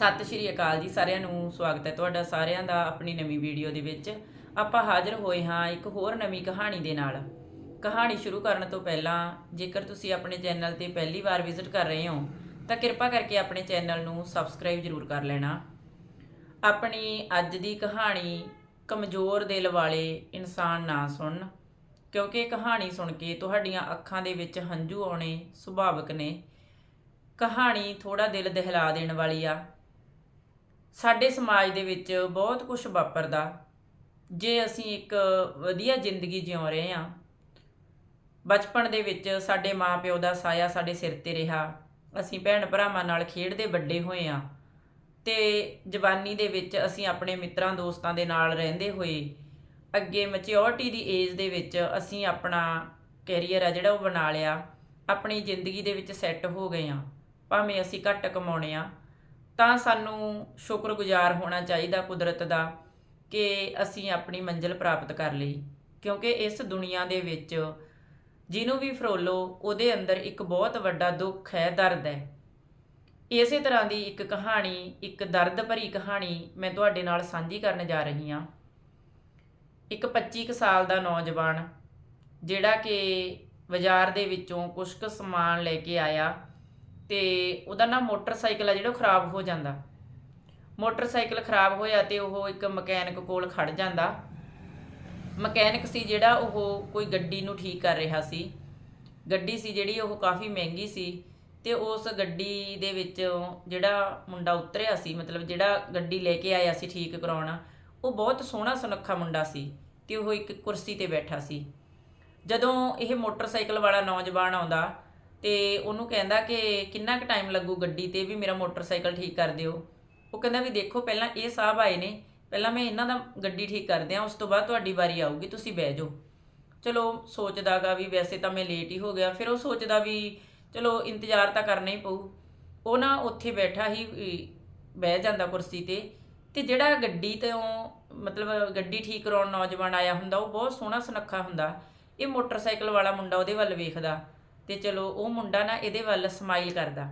ਸਤਿ ਸ਼੍ਰੀ ਅਕਾਲ ਜੀ ਸਾਰਿਆਂ ਨੂੰ, ਸਵਾਗਤ ਹੈ ਤੁਹਾਡਾ ਸਾਰਿਆਂ ਦਾ ਆਪਣੀ ਨਵੀਂ ਵੀਡੀਓ ਦੇ ਵਿੱਚ। ਆਪਾਂ ਹਾਜ਼ਰ ਹੋਏ ਹਾਂ ਇੱਕ ਹੋਰ ਨਵੀਂ ਕਹਾਣੀ ਦੇ ਨਾਲ। ਕਹਾਣੀ ਸ਼ੁਰੂ ਕਰਨ ਤੋਂ ਪਹਿਲਾਂ, ਜੇਕਰ ਤੁਸੀਂ ਆਪਣੇ ਚੈਨਲ ਤੇ ਪਹਿਲੀ ਵਾਰ ਵਿਜ਼ਿਟ ਕਰ ਰਹੇ ਹੋ, ਤਾਂ ਕਿਰਪਾ ਕਰਕੇ ਆਪਣੇ ਚੈਨਲ ਨੂੰ ਸਬਸਕ੍ਰਾਈਬ ਜ਼ਰੂਰ ਕਰ ਲੈਣਾ। ਆਪਣੀ ਅੱਜ ਦੀ ਕਹਾਣੀ, ਕਮਜ਼ੋਰ ਦਿਲ ਵਾਲੇ ਇਨਸਾਨ ਨਾ ਸੁਣਨ ਕਿਉਂਕਿ ਕਹਾਣੀ ਸੁਣ ਕੇ ਤੁਹਾਡੀਆਂ ਅੱਖਾਂ ਦੇ ਵਿੱਚ ਹੰਝੂ ਆਉਣੇ ਸੁਭਾਵਿਕ ਨੇ। ਕਹਾਣੀ ਥੋੜਾ ਦਿਲ ਦਹਿਲਾ ਦੇਣ ਵਾਲੀ ਆ। ਸਾਡੇ ਸਮਾਜ ਦੇ ਵਿੱਚ ਬਹੁਤ ਕੁਝ ਵਾਪਰਦਾ। ਜੇ ਅਸੀਂ ਇੱਕ ਵਧੀਆ ਜ਼ਿੰਦਗੀ ਜਿਉ ਰਹੇ ਹਾਂ, ਬਚਪਨ ਦੇ ਵਿੱਚ ਸਾਡੇ ਮਾਪਿਓ ਦਾ ਸਾਇਆ ਸਾਡੇ ਸਿਰ ਤੇ ਰਿਹਾ, ਅਸੀਂ ਭੈਣ ਭਰਾਵਾਂ ਨਾਲ ਖੇਡਦੇ ਵੱਡੇ ਹੋਏ ਹਾਂ, ਤੇ ਜਵਾਨੀ ਦੇ ਵਿੱਚ ਅਸੀਂ ਆਪਣੇ ਮਿੱਤਰਾਂ ਦੋਸਤਾਂ ਦੇ ਨਾਲ ਰਹਿੰਦੇ ਹੋਏ, ਅੱਗੇ ਮੈਚਿਓਰਿਟੀ ਦੀ ਏਜ ਦੇ ਵਿੱਚ ਅਸੀਂ ਆਪਣਾ ਕੈਰੀਅਰ ਆ ਜਿਹੜਾ ਉਹ ਬਣਾ ਲਿਆ, ਆਪਣੀ ਜ਼ਿੰਦਗੀ ਦੇ ਵਿੱਚ ਸੈੱਟ ਹੋ ਗਏ ਆ ਭਾਵੇਂ ਅਸੀਂ ਘੱਟ ਕਮਾਉਣੇ ਆ ਤਾਂ ਸਾਨੂੰ ਸ਼ੁਕਰਗੁਜ਼ਾਰ ਹੋਣਾ ਚਾਹੀਦਾ ਕੁਦਰਤ ਦਾ ਕਿ ਅਸੀਂ ਆਪਣੀ ਮੰਜ਼ਿਲ ਪ੍ਰਾਪਤ ਕਰ ਲਈ। ਕਿਉਂਕਿ ਇਸ ਦੁਨੀਆ ਦੇ ਵਿੱਚ ਜਿਹਨੂੰ ਵੀ ਫਰੋਲੋ, ਉਹਦੇ ਅੰਦਰ ਇੱਕ ਬਹੁਤ ਵੱਡਾ ਦੁੱਖ ਹੈ, ਦਰਦ ਹੈ। ਇਸੇ ਤਰ੍ਹਾਂ ਦੀ ਇੱਕ ਕਹਾਣੀ, ਇੱਕ ਦਰਦ ਭਰੀ ਕਹਾਣੀ ਮੈਂ ਤੁਹਾਡੇ ਨਾਲ ਸਾਂਝੀ ਕਰਨ ਜਾ ਰਹੀ ਹਾਂ। ਇੱਕ 25 ਕੁ ਸਾਲ ਦਾ ਨੌਜਵਾਨ, ਜਿਹੜਾ ਕਿ ਬਾਜ਼ਾਰ ਦੇ ਵਿੱਚੋਂ ਕੁਝ ਕੁ ਸਮਾਨ ਲੈ ਕੇ ਆਇਆ। ਤੇ ਉਹਦਾ ਨਾ ਮੋਟਰਸਾਈਕਲ ਆ ਜਿਹੜਾ ਉਹ ਖਰਾਬ ਹੋ ਜਾਂਦਾ। ਮੋਟਰਸਾਈਕਲ ਖਰਾਬ ਹੋਇਆ ਤੇ ਉਹ ਇੱਕ ਮਕੈਨਿਕ ਕੋਲ ਖੜ ਜਾਂਦਾ। ਮਕੈਨਿਕ ਸੀ ਜਿਹੜਾ ਉਹ ਕੋਈ ਗੱਡੀ ਨੂੰ ਠੀਕ ਕਰ ਰਿਹਾ ਸੀ। ਗੱਡੀ ਸੀ ਜਿਹੜੀ ਉਹ ਕਾਫੀ ਮਹਿੰਗੀ ਸੀ ਤੇ ਉਸ ਗੱਡੀ ਦੇ ਵਿੱਚ ਜਿਹੜਾ ਮੁੰਡਾ ਉਤਰਿਆ ਸੀ, ਮਤਲਬ ਜਿਹੜਾ ਗੱਡੀ ਲੈ ਕੇ ਆਇਆ ਸੀ ਠੀਕ ਕਰਾਉਣਾ, ਉਹ ਬਹੁਤ ਸੋਹਣਾ ਸੁਨੱਖਾ ਮੁੰਡਾ ਸੀ ਤੇ ਉਹ ਇੱਕ ਕੁਰਸੀ ਤੇ ਬੈਠਾ ਸੀ। ਜਦੋਂ ਇਹ ਮੋਟਰਸਾਈਕਲ ਵਾਲਾ ਨੌਜਵਾਨ ਆਉਂਦਾ ਤੇ ਉਹਨੂੰ ਕਹਿੰਦਾ ਕਿ ਕਿੰਨਾ ਕੁ ਟਾਈਮ ਲੱਗੂ ਗੱਡੀ ਤੇ ਵੀ ਮੇਰਾ ਮੋਟਰਸਾਈਕਲ ਠੀਕ ਕਰ ਦਿਓ। ਉਹ ਕਹਿੰਦਾ ਵੀ ਦੇਖੋ, ਪਹਿਲਾਂ ਇਹ ਸਾਹਿਬ ਆਏ ਨੇ, ਪਹਿਲਾਂ ਮੈਂ ਇਹਨਾਂ ਦਾ ਗੱਡੀ ਠੀਕ ਕਰਦੇ ਆ ਉਸ ਤੋਂ ਬਾਅਦ ਤੁਹਾਡੀ ਵਾਰੀ ਆਊਗੀ, ਤੁਸੀਂ ਬਹਿ ਜਾਓ। ਚਲੋ ਸੋਚਦਾਗਾ ਵੀ ਵੈਸੇ ਤਾਂ ਮੈਂ ਲੇਟ ਹੀ ਹੋ ਗਿਆ, ਫਿਰ ਉਹ ਸੋਚਦਾ ਵੀ ਚਲੋ ਇੰਤਜ਼ਾਰ ਤਾਂ ਕਰਨਾ ਹੀ ਪਊ। ਉਹ ਨਾ ਉੱਥੇ ਬੈਠਾ ਹੀ ਬਹਿ ਜਾਂਦਾ ਕੁਰਸੀ ਤੇ ਤੇ ਜਿਹੜਾ ਗੱਡੀ ਤੋਂ, ਮਤਲਬ ਗੱਡੀ ਠੀਕ ਕਰਾਉਣ ਨੌਜਵਾਨ ਆਇਆ ਹੁੰਦਾ, ਉਹ ਬਹੁਤ ਸੋਹਣਾ ਸੁਨੱਖਾ ਹੁੰਦਾ। ਇਹ ਮੋਟਰਸਾਈਕਲ ਵਾਲਾ ਮੁੰਡਾ ਉਹਦੇ ਵੱਲ ਵੇਖਦਾ। ਤੇ ਚਲੋ ਉਹ ਮੁੰਡਾ ਨਾ ਇਹਦੇ ਵੱਲ ਸਮਾਈਲ ਕਰਦਾ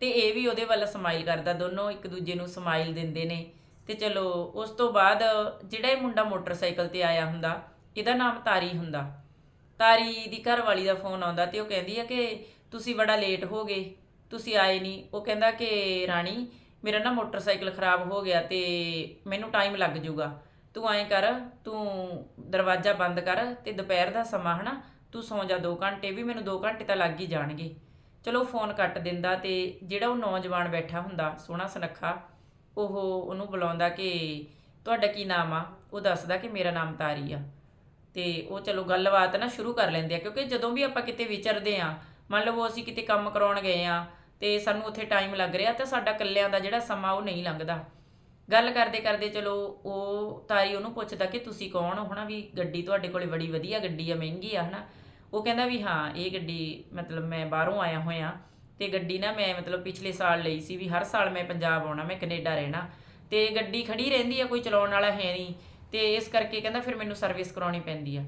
ਤੇ ਇਹ ਵੀ ਉਹਦੇ ਵੱਲ ਸਮਾਈਲ ਕਰਦਾ, ਦੋਨੋਂ ਇੱਕ ਦੂਜੇ ਨੂੰ ਸਮਾਈਲ ਦਿੰਦੇ ਨੇ ਤੇ ਚਲੋ ਉਸ ਤੋਂ ਬਾਅਦ ਜਿਹੜਾ ਇਹ ਮੁੰਡਾ ਮੋਟਰਸਾਈਕਲ ਤੇ ਆਇਆ ਹੁੰਦਾ, ਇਹਦਾ ਨਾਮ ਤਾਰੀ ਹੁੰਦਾ। ਤਾਰੀ ਦੀ ਘਰ ਵਾਲੀ ਦਾ ਫੋਨ ਆਉਂਦਾ ਤੇ ਉਹ ਕਹਿੰਦੀ ਆ ਕਿ ਤੁਸੀਂ ਬੜਾ ਲੇਟ ਹੋ ਗਏ, ਤੁਸੀਂ ਆਏ ਨਹੀਂ ਉਹ ਕਹਿੰਦਾ ਕਿ ਰਾਣੀ, ਮੇਰਾ ਨਾ ਮੋਟਰਸਾਈਕਲ ਖਰਾਬ ਹੋ ਗਿਆ ਤੇ ਮੈਨੂੰ ਟਾਈਮ ਲੱਗ ਜਾਊਗਾ ਤੂੰ ਐਂ ਕਰ, ਤੂੰ ਦਰਵਾਜ਼ਾ ਬੰਦ ਕਰ ਤੇ ਦੁਪਹਿਰ ਦਾ ਸਮਾਂ ਹਨਾ ਤੂੰ ਸੌਂ ਜਾ 2 ਘੰਟੇ ਵੀ ਮੈਨੂੰ 2 ਘੰਟੇ ਤਾਂ ਲੱਗ ਹੀ ਜਾਣਗੇ। ਚਲੋ ਫੋਨ ਕੱਟ ਦਿੰਦਾ ਤੇ ਜਿਹੜਾ ਉਹ ਨੌਜਵਾਨ ਬੈਠਾ ਹੁੰਦਾ, ਸੋਹਣਾ ਸੁਨੱਖਾ, ਉਹ ਉਹਨੂੰ ਬੁਲਾਉਂਦਾ ਕਿ ਤੁਹਾਡਾ ਕੀ ਨਾਮ ਆ? ਉਹ ਦੱਸਦਾ ਕਿ ਮੇਰਾ ਨਾਮ ਤਾਰੀ ਆ। ਤੇ ਉਹ ਚਲੋ ਗੱਲਬਾਤ ਨਾ ਸ਼ੁਰੂ ਕਰ ਲੈਂਦੇ ਆ, ਕਿਉਂਕਿ ਜਦੋਂ ਵੀ ਆਪਾਂ ਕਿਤੇ ਵਿਚਰਦੇ ਆ, ਮੰਨ ਲਓ ਉਹ ਅਸੀਂ ਕਿਤੇ ਕੰਮ ਕਰਾਉਣ ਗਏ ਆ ਤੇ ਸਾਨੂੰ ਉੱਥੇ ਟਾਈਮ ਲੱਗ ਰਿਹਾ ਤਾਂ ਸਾਡਾ ਇਕੱਲਿਆਂ ਦਾ ਜਿਹੜਾ ਸਮਾਂ ਉਹ ਨਹੀਂ ਲੰਘਦਾ। ਗੱਲ ਕਰਦੇ ਕਰਦੇ ਚਲੋ ਉਹ ਤਾਰੀ ਉਹਨੂੰ ਪੁੱਛਦਾ ਕਿ ਤੁਸੀਂ ਕੌਣ ਹੋ? ਹਨਾ ਵੀ ਗੱਡੀ ਤੁਹਾਡੇ ਕੋਲੇ ਬੜੀ ਵਧੀਆ ਗੱਡੀ ਆ, ਮਹਿੰਗੀ ਆ, ਹਨਾ? ਉਹ ਕਹਿੰਦਾ ਵੀ ਹਾਂ, ਇਹ ਗੱਡੀ ਮਤਲਬ ਮੈਂ ਬਾਹਰੋਂ ਆਇਆ ਹੋਇਆ ਤੇ ਗੱਡੀ ਨਾ ਮੈਂ ਮਤਲਬ ਪਿਛਲੇ ਸਾਲ ਲਈ ਸੀ ਵੀ ਹਰ ਸਾਲ ਮੈਂ ਪੰਜਾਬ ਆਉਣਾ, ਮੈਂ ਕੈਨੇਡਾ ਰਹਿਣਾ ਤੇ ਗੱਡੀ ਖੜੀ ਰਹਿੰਦੀ ਆ, ਕੋਈ ਚਲਾਉਣ ਵਾਲਾ ਹੈ ਨਹੀਂ ਤੇ ਇਸ ਕਰਕੇ ਕਹਿੰਦਾ ਫਿਰ ਮੈਨੂੰ ਸਰਵਿਸ ਕਰਾਉਣੀ ਪੈਂਦੀ ਆ।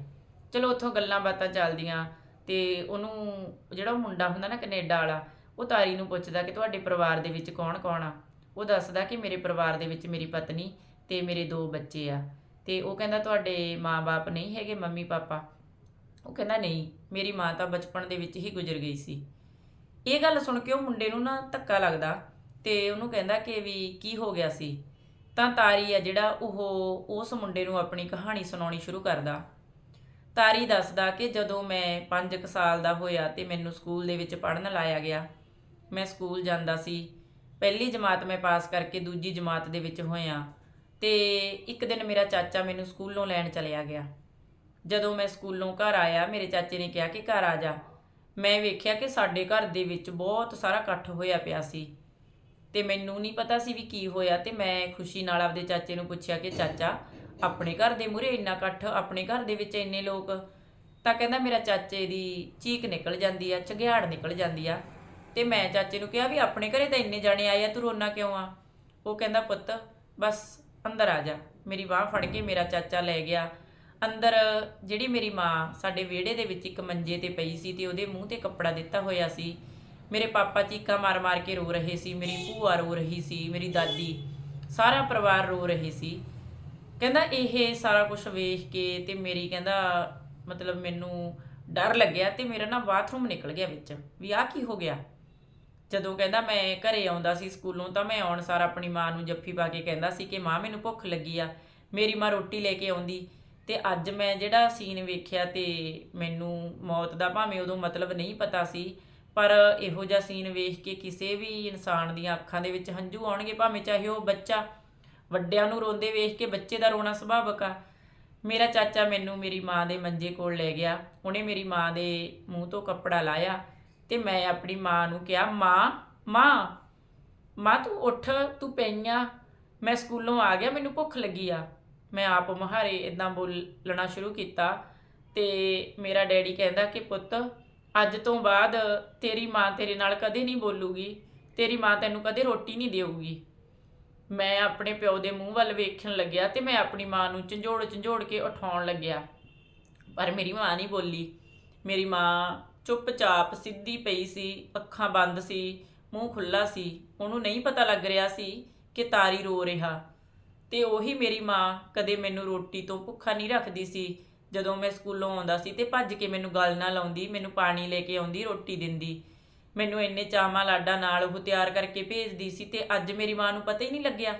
ਚਲੋ ਉੱਥੋਂ ਗੱਲਾਂ ਬਾਤਾਂ ਚੱਲਦੀਆਂ ਤੇ ਉਹਨੂੰ ਜਿਹੜਾ ਉਹ ਮੁੰਡਾ ਹੁੰਦਾ ਨਾ ਕੈਨੇਡਾ ਵਾਲਾ, ਉਹ ਤਾਰੀ ਨੂੰ ਪੁੱਛਦਾ ਕਿ ਤੁਹਾਡੇ ਪਰਿਵਾਰ ਦੇ ਵਿੱਚ ਕੌਣ ਕੌਣ ਆ? ਉਹ ਦੱਸਦਾ ਕਿ ਮੇਰੇ ਪਰਿਵਾਰ ਦੇ ਵਿੱਚ ਮੇਰੀ ਪਤਨੀ ਤੇ ਮੇਰੇ ਦੋ ਬੱਚੇ ਆ ਤੇ ਉਹ ਕਹਿੰਦਾ ਤੁਹਾਡੇ ਮਾਪੇ ਨਹੀਂ ਹੈਗੇ ਮੰਮੀ ਪਾਪਾ ਉਹ ਕਹਿੰਦਾ, ਨਹੀਂ, ਮੇਰੀ ਮਾਂ ਤਾਂ ਬਚਪਨ ਦੇ ਵਿੱਚ ਹੀ ਗੁਜ਼ਰ ਗਈ ਸੀ। ਇਹ ਗੱਲ ਸੁਣ ਕੇ ਉਹ ਮੁੰਡੇ ਨੂੰ ਨਾ ਧੱਕਾ ਲੱਗਦਾ ਤੇ ਉਹਨੂੰ ਕਹਿੰਦਾ ਕਿ ਵੀ ਕੀ ਹੋ ਗਿਆ ਸੀ? ਤਾਂ ਤਾਰੀ ਆ ਜਿਹੜਾ, ਉਹ ਉਸ ਮੁੰਡੇ ਨੂੰ ਆਪਣੀ ਕਹਾਣੀ ਸੁਣਾਉਣੀ ਸ਼ੁਰੂ ਕਰਦਾ। ਤਾਰੀ ਦੱਸਦਾ ਕਿ ਜਦੋਂ ਮੈਂ 5 ਸਾਲ ਦਾ ਹੋਇਆ ਤੇ ਮੈਨੂੰ ਸਕੂਲ ਦੇ ਵਿੱਚ ਪੜ੍ਹਨ ਲਾਇਆ ਗਿਆ। ਮੈਂ ਸਕੂਲ ਜਾਂਦਾ ਸੀ। ਪਹਿਲੀ ਜਮਾਤ ਮੈਂ ਪਾਸ ਕਰਕੇ ਦੂਜੀ ਜਮਾਤ ਦੇ ਵਿੱਚ ਹੋਇਆ ਤੇ ਇੱਕ ਦਿਨ ਮੇਰਾ ਚਾਚਾ ਮੈਨੂੰ ਸਕੂਲੋਂ ਲੈਣ ਚਲਿਆ ਗਿਆ। ਜਦੋਂ ਮੈਂ ਸਕੂਲੋਂ ਘਰ ਆਇਆ, ਮੇਰੇ ਚਾਚੇ ਨੇ ਕਿਹਾ ਕਿ ਘਰ ਆ ਜਾ। ਮੈਂ ਵੇਖਿਆ ਕਿ ਸਾਡੇ ਘਰ ਦੇ ਵਿੱਚ ਬਹੁਤ ਸਾਰਾ ਇਕੱਠ ਹੋਇਆ ਪਿਆ ਸੀ ਤੇ ਮੈਨੂੰ ਨਹੀਂ ਪਤਾ ਸੀ ਵੀ ਕੀ ਹੋਇਆ ਤੇ ਮੈਂ ਖੁਸ਼ੀ ਨਾਲ ਆਪਦੇ ਚਾਚੇ ਨੂੰ ਪੁੱਛਿਆ ਕਿ ਚਾਚਾ, ਆਪਣੇ ਘਰ ਦੇ ਮੂਹਰੇ ਇੰਨਾ ਇਕੱਠ, ਆਪਣੇ ਘਰ ਦੇ ਵਿੱਚ ਇੰਨੇ ਲੋਕ? ਤਾਂ ਕਹਿੰਦਾ ਮੇਰਾ ਚਾਚੇ ਦੀ ਚੀਕ ਨਿਕਲ ਜਾਂਦੀ ਆ, ਝਗਿਆੜ ਨਿਕਲ ਜਾਂਦੀ ਆ। ਤੇ ਮੈਂ ਚਾਚੇ ਨੂੰ ਕਿਹਾ ਵੀ ਆਪਣੇ ਘਰੇ ਤਾਂ ਇੰਨੇ ਜਾਣੇ ਆਏ ਆ, ਤੂੰ ਰੋਣਾ ਕਿਉਂ ਆ? ਉਹ ਕਹਿੰਦਾ, ਪੁੱਤ, ਬਸ ਅੰਦਰ ਆ ਜਾ। ਮੇਰੀ ਬਾਹ ਫੜ ਕੇ ਮੇਰਾ ਚਾਚਾ ਲੈ ਗਿਆ। ਅੰਦਰ ਜਿਹੜੀ ਮੇਰੀ ਮਾਂ ਸਾਡੇ ਵਿਹੜੇ ਦੇ ਵਿੱਚ ਇੱਕ ਮੰਜੇ ਤੇ ਪਈ ਸੀ ਤੇ ਉਹਦੇ ਮੂੰਹ ਤੇ ਕੱਪੜਾ ਦਿੱਤਾ ਹੋਇਆ ਸੀ। ਮੇਰੇ ਪਾਪਾ ਚੀਕਾਂ ਮਾਰ-ਮਾਰ ਕੇ ਰੋ ਰਹੇ ਸੀ, ਮੇਰੀ ਭੂਆ ਰੋ ਰਹੀ ਸੀ, ਮੇਰੀ ਦਾਦੀ, ਸਾਰਾ ਪਰਿਵਾਰ ਰੋ ਰਹੇ ਸੀ। ਕਹਿੰਦਾ ਇਹ ਸਾਰਾ ਕੁਝ ਵੇਖ ਕੇ ਤੇ ਮੇਰੀ ਕਹਿੰਦਾ ਮਤਲਬ ਮੈਨੂੰ ਡਰ ਲੱਗਿਆ ਤੇ ਮੇਰਾ ਨਾ ਬਾਥਰੂਮ ਨਿਕਲ ਗਿਆ ਵਿੱਚ, ਵੀ ਆ ਕੀ ਹੋ ਗਿਆ? ਜਦੋਂ ਕਹਿੰਦਾ ਮੈਂ ਘਰੇ ਆਉਂਦਾ ਸੀ ਸਕੂਲੋਂ ਤਾਂ ਮੈਂ ਆਉਣ ਸਾਰ ਆਪਣੀ ਮਾਂ ਨੂੰ ਜੱਫੀ ਪਾ ਕੇ ਕਹਿੰਦਾ ਸੀ ਕਿ ਮਾਂ ਮੈਨੂੰ ਭੁੱਖ ਲੱਗੀ ਆ, ਮੇਰੀ ਮਾਂ ਰੋਟੀ ਲੈ ਕੇ ਆਉਂਦੀ ਤੇ ਅੱਜ ਮੈਂ ਜਿਹੜਾ ਸੀਨ ਵੇਖਿਆ ਤੇ ਮੈਨੂੰ ਮੌਤ ਦਾ ਭਾਵੇਂ ਉਦੋਂ ਮਤਲਬ ਨਹੀਂ ਪਤਾ ਸੀ, ਪਰ ਇਹੋ ਜਿਹਾ ਸੀਨ ਵੇਖ ਕੇ ਕਿਸੇ ਵੀ ਇਨਸਾਨ ਦੀਆਂ ਅੱਖਾਂ ਦੇ ਵਿੱਚ ਹੰਝੂ ਆਉਣਗੇ, ਭਾਵੇਂ ਚਾਹੇ ਉਹ ਬੱਚਾ, ਵੱਡਿਆਂ ਨੂੰ ਰੋਂਦੇ ਵੇਖ ਕੇ ਬੱਚੇ ਦਾ ਰੋਣਾ ਸੁਭਾਵਕ ਆ। ਮੇਰਾ ਚਾਚਾ ਮੈਨੂੰ ਮੇਰੀ ਮਾਂ ਦੇ ਮੰਜੇ ਕੋਲ ਲੈ ਗਿਆ, ਉਹਨੇ ਮੇਰੀ ਮਾਂ ਦੇ ਮੂੰਹ ਤੋਂ ਕੱਪੜਾ ਲਾਇਆ ਤੇ ਮੈਂ ਆਪਣੀ ਮਾਂ ਨੂੰ ਕਿਹਾ, ਮਾਂ ਮਾਂ ਮਾਂ ਤੂੰ ਉੱਠ, ਤੂੰ ਪਈਆਂ, ਮੈਂ ਸਕੂਲੋਂ ਆ ਗਿਆ, ਮੈਨੂੰ ਭੁੱਖ ਲੱਗੀ ਆ। ਮੈਂ ਆਪ ਮੁਹਾਰੇ ਇਦਾਂ ਬੋਲਣਾ ਸ਼ੁਰੂ ਕੀਤਾ ਤੇ ਮੇਰਾ ਡੈਡੀ ਕਹਿੰਦਾ ਕਿ ਪੁੱਤ, ਅੱਜ ਤੋਂ ਬਾਅਦ ਤੇਰੀ ਮਾਂ ਤੇਰੇ ਨਾਲ ਕਦੇ ਨਹੀਂ ਬੋਲੂਗੀ, ਤੇਰੀ ਮਾਂ ਤੈਨੂੰ ਕਦੇ ਰੋਟੀ ਨਹੀਂ ਦੇਊਗੀ। ਮੈਂ ਆਪਣੇ ਪਿਓ ਦੇ ਮੂੰਹ ਵੱਲ ਵੇਖਣ ਲੱਗਿਆ ਤੇ ਮੈਂ ਆਪਣੀ ਮਾਂ ਨੂੰ ਝੰਜੋੜ ਝੰਜੋੜ ਕੇ ਉਠਾਉਣ ਲੱਗਿਆ। ਪਰ ਮੇਰੀ ਮਾਂ ਨਹੀਂ ਬੋਲੀ। ਮੇਰੀ ਮਾਂ ਚੁੱਪਚਾਪ ਸਿੱਧੀ ਪਈ ਸੀ, ਅੱਖਾਂ ਬੰਦ ਸੀ, ਮੂੰਹ ਖੁੱਲਾ ਸੀ। ਉਹਨੂੰ ਨਹੀਂ ਪਤਾ ਲੱਗ ਰਿਹਾ ਸੀ ਕਿ ਤਾਰੀ ਰੋ ਰਿਹਾ। ਤੇ ਉਹੀ ਮੇਰੀ ਮਾਂ ਕਦੇ ਮੈਨੂੰ ਰੋਟੀ ਤੋਂ ਭੁੱਖਾ ਨਹੀਂ ਰੱਖਦੀ ਸੀ। ਜਦੋਂ ਮੈਂ ਸਕੂਲੋਂ ਆਉਂਦਾ ਸੀ ਤੇ ਭੱਜ ਕੇ ਮੈਨੂੰ ਗੱਲ ਨਾਲ ਆਉਂਦੀ ਮੈਨੂੰ ਪਾਣੀ ਲੈ ਕੇ ਆਉਂਦੀ, ਰੋਟੀ ਦਿੰਦੀ। ਮੈਨੂੰ ਇੰਨੇ ਚਾਵਾਂ ਲਾਡਾ ਨਾਲ ਉਹ ਤਿਆਰ ਕਰਕੇ ਭੇਜਦੀ ਸੀ ਤੇ ਅੱਜ ਮੇਰੀ ਮਾਂ ਨੂੰ ਪਤਾ ਹੀ ਨਹੀਂ ਲੱਗਿਆ।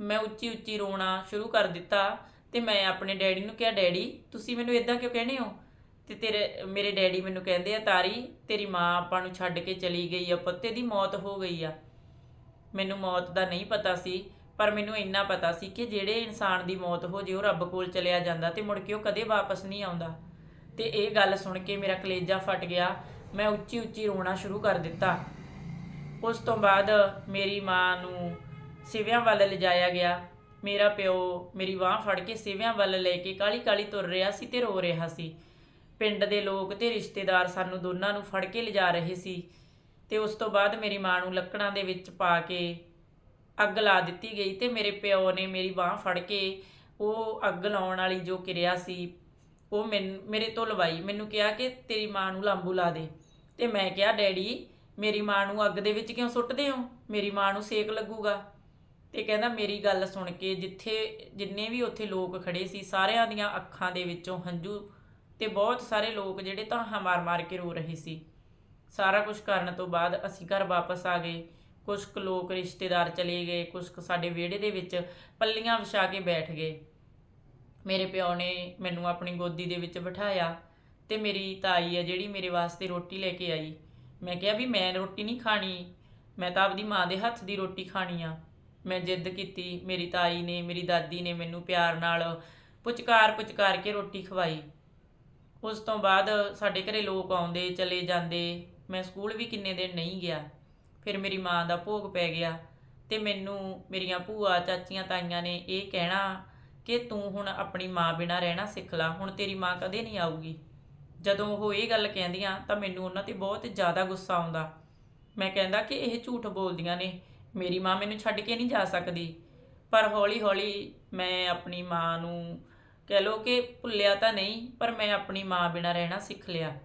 ਮੈਂ ਉੱਚੀ ਉੱਚੀ ਰੋਣਾ ਸ਼ੁਰੂ ਕਰ ਦਿੱਤਾ ਤੇ ਮੈਂ ਆਪਣੇ ਡੈਡੀ ਨੂੰ ਕਿਹਾ, ਡੈਡੀ, ਤੁਸੀਂ ਮੈਨੂੰ ਇਦਾਂ ਕਿਉਂ ਕਹਿੰਦੇ ਹੋ? ਤੇ ਤੇਰੇ, ਮੇਰੇ ਡੈਡੀ ਮੈਨੂੰ ਕਹਿੰਦੇ ਆ, ਤਾਰੀ, ਤੇਰੀ ਮਾਂ ਆਪਾਂ ਨੂੰ ਛੱਡ ਕੇ ਚਲੀ ਗਈ ਆ, ਪੁੱਤੇ ਦੀ ਮੌਤ ਹੋ ਗਈ ਆ। ਮੈਨੂੰ ਮੌਤ ਦਾ ਨਹੀਂ ਪਤਾ ਸੀ। ਪਰ ਮੈਨੂੰ ਇੰਨਾ ਪਤਾ ਸੀ ਕਿ ਜਿਹੜੇ ਇਨਸਾਨ ਦੀ ਮੌਤ ਹੋ ਜੇ ਉਹ ਰੱਬ ਕੋਲ ਚਲਿਆ ਜਾਂਦਾ ਤੇ ਮੁੜ ਕੇ ਉਹ ਕਦੇ ਵਾਪਸ ਨਹੀਂ ਆਉਂਦਾ। ਤੇ ਇਹ ਗੱਲ ਸੁਣ ਕੇ ਮੇਰਾ ਕਲੇਜਾ ਫਟ ਗਿਆ। ਮੈਂ ਉੱਚੀ ਉੱਚੀ ਰੋਣਾ ਸ਼ੁਰੂ ਕਰ ਦਿੱਤਾ। ਉਸ ਤੋਂ ਬਾਅਦ ਮੇਰੀ ਮਾਂ ਨੂੰ ਸਿਵਿਆਂ ਵੱਲ ਲਿਜਾਇਆ ਗਿਆ। ਮੇਰਾ ਪਿਓ ਮੇਰੀ ਬਾਹ ਫੜ ਕੇ ਸਿਵਿਆਂ ਵੱਲ ਲੈ ਕੇ ਕਾਲੀ ਕਾਲੀ ਤੁਰ ਰਿਹਾ ਸੀ ਤੇ ਰੋ ਰਿਹਾ ਸੀ। ਪਿੰਡ ਦੇ ਲੋਕ ਤੇ ਰਿਸ਼ਤੇਦਾਰ ਸਾਨੂੰ ਦੋਨਾਂ ਨੂੰ ਫੜ ਕੇ ਲਿਜਾ ਰਹੇ ਸੀ। ਤੇ ਉਸ ਤੋਂ ਬਾਅਦ ਮੇਰੀ ਮਾਂ ਨੂੰ ਲੱਕੜਾਂ ਦੇ ਵਿੱਚ ਪਾ ਕੇ ਅੱਗ ਲਾ ਦਿੱਤੀ ਗਈ ਤੇ ਮੇਰੇ ਪਿਓ ਨੇ ਮੇਰੀ ਬਾਹ ਫੜ ਕੇ ਉਹ ਅੱਗ ਲਾਉਣ ਵਾਲੀ ਜੋ ਕਿਰਿਆ ਸੀ, ਉਹ ਮੈਨ- ਮੇਰੇ ਤੋਂ ਲਵਾਈ। ਮੈਨੂੰ ਕਿਹਾ ਕਿ ਤੇਰੀ ਮਾਂ ਨੂੰ ਲਾਂਬੂ ਲਾ ਦੇ। ਤੇ ਮੈਂ ਕਿਹਾ, ਡੈਡੀ, ਮੇਰੀ ਮਾਂ ਨੂੰ ਅੱਗ ਦੇ ਵਿੱਚ ਕਿਉਂ ਸੁੱਟਦੇ ਹੋ? ਮੇਰੀ ਮਾਂ ਨੂੰ ਸੇਕ ਲੱਗੂਗਾ। ਤੇ ਕਹਿੰਦਾ, ਮੇਰੀ ਗੱਲ ਸੁਣ ਕੇ ਜਿੱਥੇ, ਜਿੰਨੇ ਵੀ ਉੱਥੇ ਲੋਕ ਖੜੇ ਸੀ, ਸਾਰਿਆਂ ਦੀਆਂ ਅੱਖਾਂ ਦੇ ਵਿੱਚੋਂ ਹੰਝੂ ਤੇ ਬਹੁਤ ਸਾਰੇ ਲੋਕ ਜਿਹੜੇ ਤਾਂ ਮਾਰ-ਮਾਰ ਕੇ ਰੋ ਰਹੇ ਸੀ। ਸਾਰਾ ਕੁਝ ਕਰਨ ਤੋਂ ਬਾਅਦ ਅਸੀਂ ਘਰ ਵਾਪਸ ਆ ਗਏ। ਕੁਝ ਕੁ ਲੋਕ ਰਿਸ਼ਤੇਦਾਰ ਚਲੇ ਗਏ ਕੁਝ ਕੁ ਸਾਡੇ ਵਿਹੜੇ ਦੇ ਵਿੱਚ ਪੱਲੀਆਂ ਵਿਛਾ ਕੇ ਬੈਠ ਗਏ। ਮੇਰੇ ਪਿਓ ਨੇ ਮੈਨੂੰ ਆਪਣੀ ਗੋਦੀ ਦੇ ਵਿੱਚ ਬਿਠਾਇਆ ਤੇ ਮੇਰੀ ਤਾਈ ਹੈ ਜਿਹੜੀ ਮੇਰੇ ਵਾਸਤੇ ਰੋਟੀ ਲੈ ਕੇ ਆਈ। ਮੈਂ ਕਿਹਾ ਵੀ ਮੈਂ ਰੋਟੀ ਨਹੀਂ ਖਾਣੀ, ਮੈਂ ਤਾਂ ਆਪਦੀ ਮਾਂ ਦੇ ਹੱਥ ਦੀ ਰੋਟੀ ਖਾਣੀ ਆ। ਮੈਂ ਜਿੱਦ ਕੀਤੀ, ਮੇਰੀ ਤਾਈ ਨੇ, ਮੇਰੀ ਦਾਦੀ ਨੇ ਮੈਨੂੰ ਪਿਆਰ ਨਾਲ ਪੁਚਕਾਰ ਪੁਚਕਾਰ ਕੇ ਰੋਟੀ ਖਵਾਈ। ਉਸ ਤੋਂ ਬਾਅਦ ਸਾਡੇ ਘਰੇ ਲੋਕ ਆਉਂਦੇ, ਚਲੇ ਜਾਂਦੇ, ਮੈਂ ਸਕੂਲ ਵੀ ਕਿੰਨੇ ਦਿਨ ਨਹੀਂ ਗਿਆ। ਫਿਰ ਮੇਰੀ ਮਾਂ ਦਾ ਭੋਗ ਪੈ ਗਿਆ ਤੇ ਮੈਨੂੰ ਮੇਰੀਆਂ ਭੂਆ, ਚਾਚੀਆਂ, ਤਾਈਆਂ ਨੇ ਇਹ ਕਹਿਣਾ ਕਿ ਤੂੰ ਹੁਣ ਆਪਣੀ ਮਾਂ ਬਿਨਾਂ ਰਹਿਣਾ ਸਿੱਖ ਲੈ, ਹੁਣ ਤੇਰੀ ਮਾਂ ਕਦੇ ਨਹੀਂ ਆਊਗੀ। ਜਦੋਂ ਉਹ ਇਹ ਗੱਲ ਕਹਿੰਦੀਆਂ ਤਾਂ ਮੈਨੂੰ ਉਹਨਾਂ ਤੇ ਬਹੁਤ ਜ਼ਿਆਦਾ ਗੁੱਸਾ ਆਉਂਦਾ। ਮੈਂ ਕਹਿੰਦਾ ਕਿ ਇਹ ਝੂਠ ਬੋਲਦੀਆਂ ਨੇ, ਮੇਰੀ ਮਾਂ ਮੈਨੂੰ ਛੱਡ ਕੇ ਨਹੀਂ ਜਾ ਸਕਦੀ। ਪਰ ਹੌਲੀ-ਹੌਲੀ ਮੈਂ ਆਪਣੀ ਮਾਂ ਨੂੰ ਕਹਿ ਲੋ ਕਿ ਭੁੱਲਿਆ ਤਾਂ ਨਹੀਂ, ਪਰ ਮੈਂ ਆਪਣੀ ਮਾਂ ਬਿਨਾਂ ਰਹਿਣਾ ਸਿੱਖ ਲਿਆ।